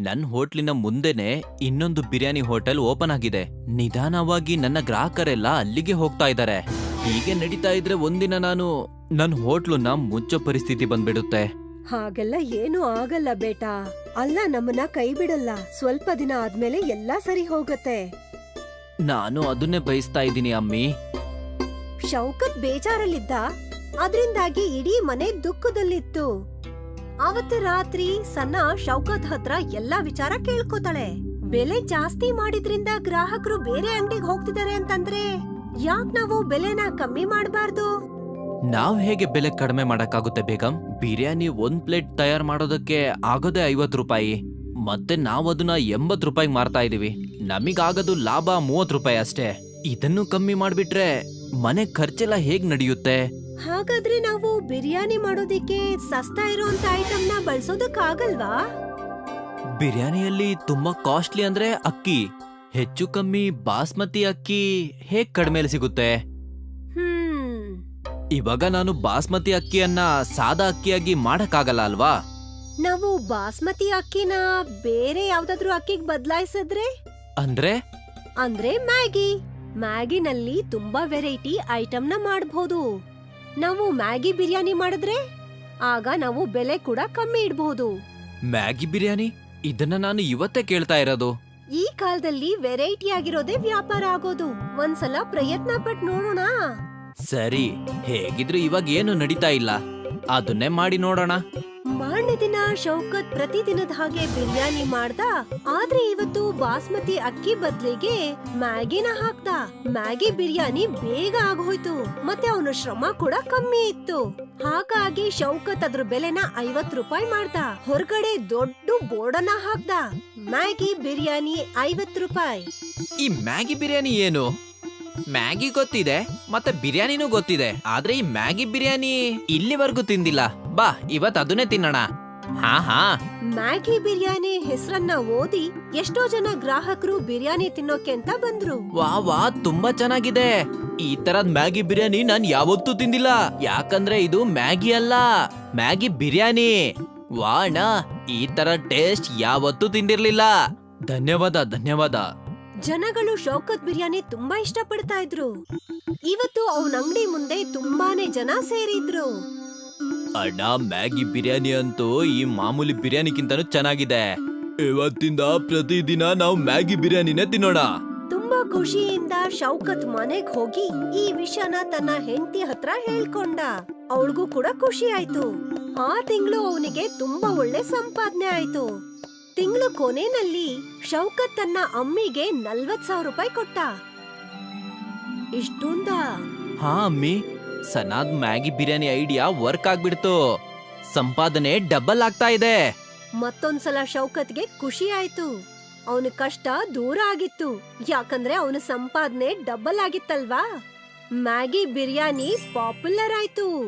S2: ನನ್ ಹೋಟ್ಲಿನ ಮುಂದೆನೆ ಇನ್ನೊಂದು ಬಿರಿಯಾನಿ ಹೋಟೆಲ್ ಓಪನ್ ಆಗಿದೆ. ನಿಧಾನವಾಗಿ ನನ್ನ ಗ್ರಾಹಕರೆಲ್ಲ ಅಲ್ಲಿಗೆ ಹೋಗ್ತಾ ಇದ್ದಾರೆ. ಹೀಗೆ ನಡೀತಾ ಇದ್ರೆ ಒಂದಿನ ನಾನು ನನ್ ಹೋಟ್ಲನ್ನ ಮುಚ್ಚೋ ಪರಿಸ್ಥಿತಿ ಬಂದ್ಬಿಡುತ್ತೆ.
S4: ಹಾಗೆಲ್ಲ ಏನು ಆಗಲ್ಲ ಬೇಟಾ. ಅಲ್ಲ ನಮ್ಮನ್ನ ಕೈ ಬಿಡಲ್ಲ. ಸ್ವಲ್ಪ ದಿನ ಆದ್ಮೇಲೆ ಎಲ್ಲಾ ಸರಿ ಹೋಗತ್ತೆ.
S2: ನಾನು ಅದನ್ನೇ ಬಯಸ್ತಾ ಇದ್ದೀನಿ ಅಮ್ಮಿ.
S4: ಶೌಕತ್ ಬೇಜಾರಲ್ಲಿದ್ದ. ಅದರಿಂದಾಗಿ ಇಡೀ ಮನೆ ದುಃಖದಲ್ಲಿತ್ತು. ಅವತ್ತು ರಾತ್ರಿ ಸನ್ನ ಶೌಕತ್ ಹತ್ರ ಎಲ್ಲಾ ವಿಚಾರ ಕೇಳ್ಕೊತಾಳೆ. ಬೆಲೆ ಜಾಸ್ತಿ ಮಾಡಿದ್ರಿಂದ ಗ್ರಾಹಕರು ಬೇರೆ ಅಂಗಡಿಗೆ ಹೋಗ್ತಿದ್ದಾರೆ ಅಂತಂದ್ರೆ ಯಾಕ್ ನಾವು ಬೆಲೆನ ಕಮ್ಮಿ ಮಾಡಬಾರ್ದು?
S2: ನಾವ್ ಹೇಗೆ ಬೆಲೆ ಕಡಿಮೆ ಮಾಡಕ್ಕಾಗುತ್ತೆ ಬೇಗಂ? ಬಿರಿಯಾನಿ ಒಂದ್ ಪ್ಲೇಟ್ ತಯಾರ್ ಮಾಡೋದಕ್ಕೆ ಆಗೋದೇ ಐವತ್ ರೂಪಾಯಿ. ಮತ್ತೆ ನಾವ್ ಅದನ್ನ ಎಂಬತ್ ರೂಪಾಯಿಗೆ ಮಾರ್ತಾ ಇದೀವಿ. ನಮಿಗಾಗೋದು ಲಾಭ ಮೂವತ್ ರೂಪಾಯಿ ಅಷ್ಟೇ. ಇದನ್ನು ಕಮ್ಮಿ ಮಾಡ್ಬಿಟ್ರೆ ಮನೆ ಖರ್ಚೆಲ್ಲ ಹೇಗ್ ನಡೆಯುತ್ತೆ?
S4: ಹಾಗಾದ್ರೆ ನಾವು ಬಿರಿಯಾನಿ ಮಾಡೋದಿಕ್ಕೆ ಸಸ್ತಾ ಇರುವಂತ ಐಟಮ್ನ ಬಳಸೋದಕ್ಕಾಗಲ್ವಾ?
S2: ಬಿರಿಯಾನಿಯಲ್ಲಿ ತುಂಬಾ ಕಾಸ್ಟ್ಲಿ ಅಂದ್ರೆ ಅಕ್ಕಿ ಹೆಚ್ಚು ಕಮ್ಮಿ ಬಾಸ್ಮತಿ ಅಕ್ಕಿ ಹೇಗ್ ಕಡಿಮೆಲಿ ಸಿಗುತ್ತೆ?
S4: ಹ್ಮ್.
S2: ಇವಾಗ ನಾನು ಬಾಸ್ಮತಿ ಅಕ್ಕಿಯನ್ನ ಸಾದಾ ಅಕ್ಕಿಯಾಗಿ ಮಾಡಕ್ಕಾಗಲ್ಲ ಅಲ್ವಾ?
S4: ನಾವು ಬಾಸ್ಮತಿ ಅಕ್ಕಿನ ಬೇರೆ ಯಾವ್ದಾದ್ರು ಅಕ್ಕಿಗ್ ಬದಲಾಯಿಸಿದ್ರೆ?
S2: ಅಂದ್ರೆ?
S4: ಅಂದ್ರೆ ಮ್ಯಾಗಿ. ಮ್ಯಾಗಿನಲ್ಲಿ ತುಂಬಾ ವೆರೈಟಿ ಐಟಮ್ನ ಮಾಡಬಹುದು ನಾವು ಮ್ಯಾಗಿ ಬಿರಿಯಾನಿ ಮಾಡಿದ್ರೆ ಆಗ ನಾವು ಬೆಲೆ ಕೂಡ ಕಮ್ಮಿ ಇಡಬಹುದು.
S2: ಮ್ಯಾಗಿ ಬಿರಿಯಾನಿ? ಇದನ್ನ ನಾನು ಇವತ್ತೇ ಕೇಳ್ತಾ ಇರೋದು.
S4: ಈ ಕಾಲದಲ್ಲಿ ವೆರೈಟಿ ಆಗಿರೋದೇ ವ್ಯಾಪಾರ ಆಗೋದು. ಒಂದ್ಸಲ ಪ್ರಯತ್ನ ಪಟ್ ನೋಡೋಣ.
S2: ಸರಿ ಹೇಗಿದ್ರು ಇವಾಗ ಏನು ನಡೀತಾ ಇಲ್ಲ. ಅದನ್ನೇ ಮಾಡಿ ನೋಡೋಣ.
S4: ಮಾರನೇ ದಿನ ಶೌಕತ್ ಪ್ರತಿದಿನದ ಹಾಗೆ ಬಿರಿಯಾನಿ ಮಾಡ್ದ. ಆದ್ರೆ ಇವತ್ತು ಬಾಸ್ಮತಿ ಅಕ್ಕಿ ಬದ್ಲಿಗೆ ಮ್ಯಾಗಿನ ಹಾಕ್ದ. ಮ್ಯಾಗಿ ಬಿರಿಯಾನಿ ಬೇಗ ಆಗೋಯ್ತು. ಮತ್ತೆ ಅವನ ಶ್ರಮ ಕೂಡ ಕಮ್ಮಿ ಇತ್ತು. ಹಾಗಾಗಿ ಶೌಕತ್ ಅದ್ರ ಬೆಲೆನ ಐವತ್ ರೂಪಾಯಿ ಮಾಡ್ದ. ಹೊರಗಡೆ ದೊಡ್ಡ ಬೋರ್ಡನ್ನ ಹಾಕ್ದ. ಮ್ಯಾಗಿ ಬಿರಿಯಾನಿ ಐವತ್ ರೂಪಾಯಿ.
S2: ಈ ಮ್ಯಾಗಿ ಬಿರಿಯಾನಿ ಏನು? ಮ್ಯಾಗಿ ಗೊತ್ತಿದೆ ಮತ್ತೆ ಬಿರಿಯಾನಿನೂ ಗೊತ್ತಿದೆ. ಆದ್ರೆ ಈ ಮ್ಯಾಗಿ ಬಿರಿಯಾನಿ ಇಲ್ಲಿವರೆಗೂ ತಿಂದಿಲ್ಲ. ಬಾ ಇವತ್ ಅದನ್ನೇ ತಿನ್ನೋಣ. ಹಾ ಹಾ.
S4: ಮ್ಯಾಗಿ ಬಿರಿಯಾನಿ ಹೆಸರನ್ನ ಓದಿ ಎಷ್ಟೋ ಜನ ಗ್ರಾಹಕರು ಬಿರಿಯಾನಿ ತಿನ್ನೋಕೆ ಅಂತ ಬಂದ್ರು.
S2: ವಾ ವಾ ತುಂಬಾ ಚೆನ್ನಾಗಿದೆ. ಈ ತರದ್ ಮ್ಯಾಗಿ ಬಿರಿಯಾನಿ ನಾನ್ ಯಾವತ್ತೂ ತಿಂದಿಲ್ಲ. ಯಾಕಂದ್ರೆ ಇದು ಮ್ಯಾಗಿ ಅಲ್ಲ ಮ್ಯಾಗಿ ಬಿರಿಯಾನಿ. ವಾ ಅಣ್ಣ ಈ ತರ ಟೇಸ್ಟ್ ಯಾವತ್ತೂ ತಿಂದಿರ್ಲಿಲ್ಲ. ಧನ್ಯವಾದ ಧನ್ಯವಾದ.
S4: ಜನಗಳು ಶೌಕತ್ ಬಿರಿಯಾನಿ ತುಂಬಾ ಇಷ್ಟ ಪಡ್ತಾ ಇದ್ರು. ಇವತ್ತು ಅವನ ಅಂಗಡಿ ಮುಂದೆ ತುಂಬಾನೇ ಜನ ಸೇರಿದ್ರು.
S2: ಅಣ್ಣ ಮ್ಯಾಗಿ ಬಿರಿಯಾನಿ ಅಂತೂ ಈ ಮಾಮೂಲಿ ಬಿರಿಯಾನಿಗಿಂತನೂ ಚೆನ್ನಾಗಿದೆ. ಇವತ್ತಿಂದ ಪ್ರತಿದಿನ ನಾವು ಮ್ಯಾಗಿ ಬಿರಿಯಾನಿನೇ ತಿನ್ನೋಣ.
S4: ತುಂಬಾ ಖುಷಿಯಿಂದ ಶೌಕತ್ ಮನೆಗ್ ಹೋಗಿ ಈ ವಿಷಯನ ತನ್ನ ಹೆಂಡತಿ ಹತ್ರ ಹೇಳ್ಕೊಂಡ. ಅವಳಿಗೂ ಕೂಡ ಖುಷಿ ಆಯ್ತು. ಆ ತಿಂಗಳು ಅವನಿಗೆ ತುಂಬಾ ಒಳ್ಳೆ ಸಂಪಾದನೆ ಆಯ್ತು. ತಿಂಗಳು ಕೊನೆನಲ್ಲಿ ಶೌಕತ್ ತನ್ನ ಅಮ್ಮಿಗೆ ನಲ್ವತ್ ಸಾವಿರ ರೂಪಾಯಿ ಕೊಟ್ಟ. ಇಷ್ಟೊಂದ?
S2: ಹಾ ಅಮ್ಮಿ ಸನಾದ್ ಮ್ಯಾಗಿ ಬಿರಿಯಾನಿ ಐಡಿಯಾ ವರ್ಕ್ ಆಗ್ಬಿಡ್ತು. ಸಂಪಾದನೆ ಡಬಲ್ ಆಗ್ತಾ ಇದೆ.
S4: ಮತ್ತೊಂದ್ಸಲ ಶೌಕತ್ಗೆ ಖುಷಿ ಆಯ್ತು. ಅವನ ಕಷ್ಟ ದೂರ ಆಗಿತ್ತು. ಯಾಕಂದ್ರೆ ಅವನ ಸಂಪಾದನೆ ಡಬಲ್ ಆಗಿತ್ತಲ್ವಾ? ಮ್ಯಾಗಿ ಬಿರಿಯಾನಿ ಪಾಪ್ಯುಲರ್ ಆಯ್ತು.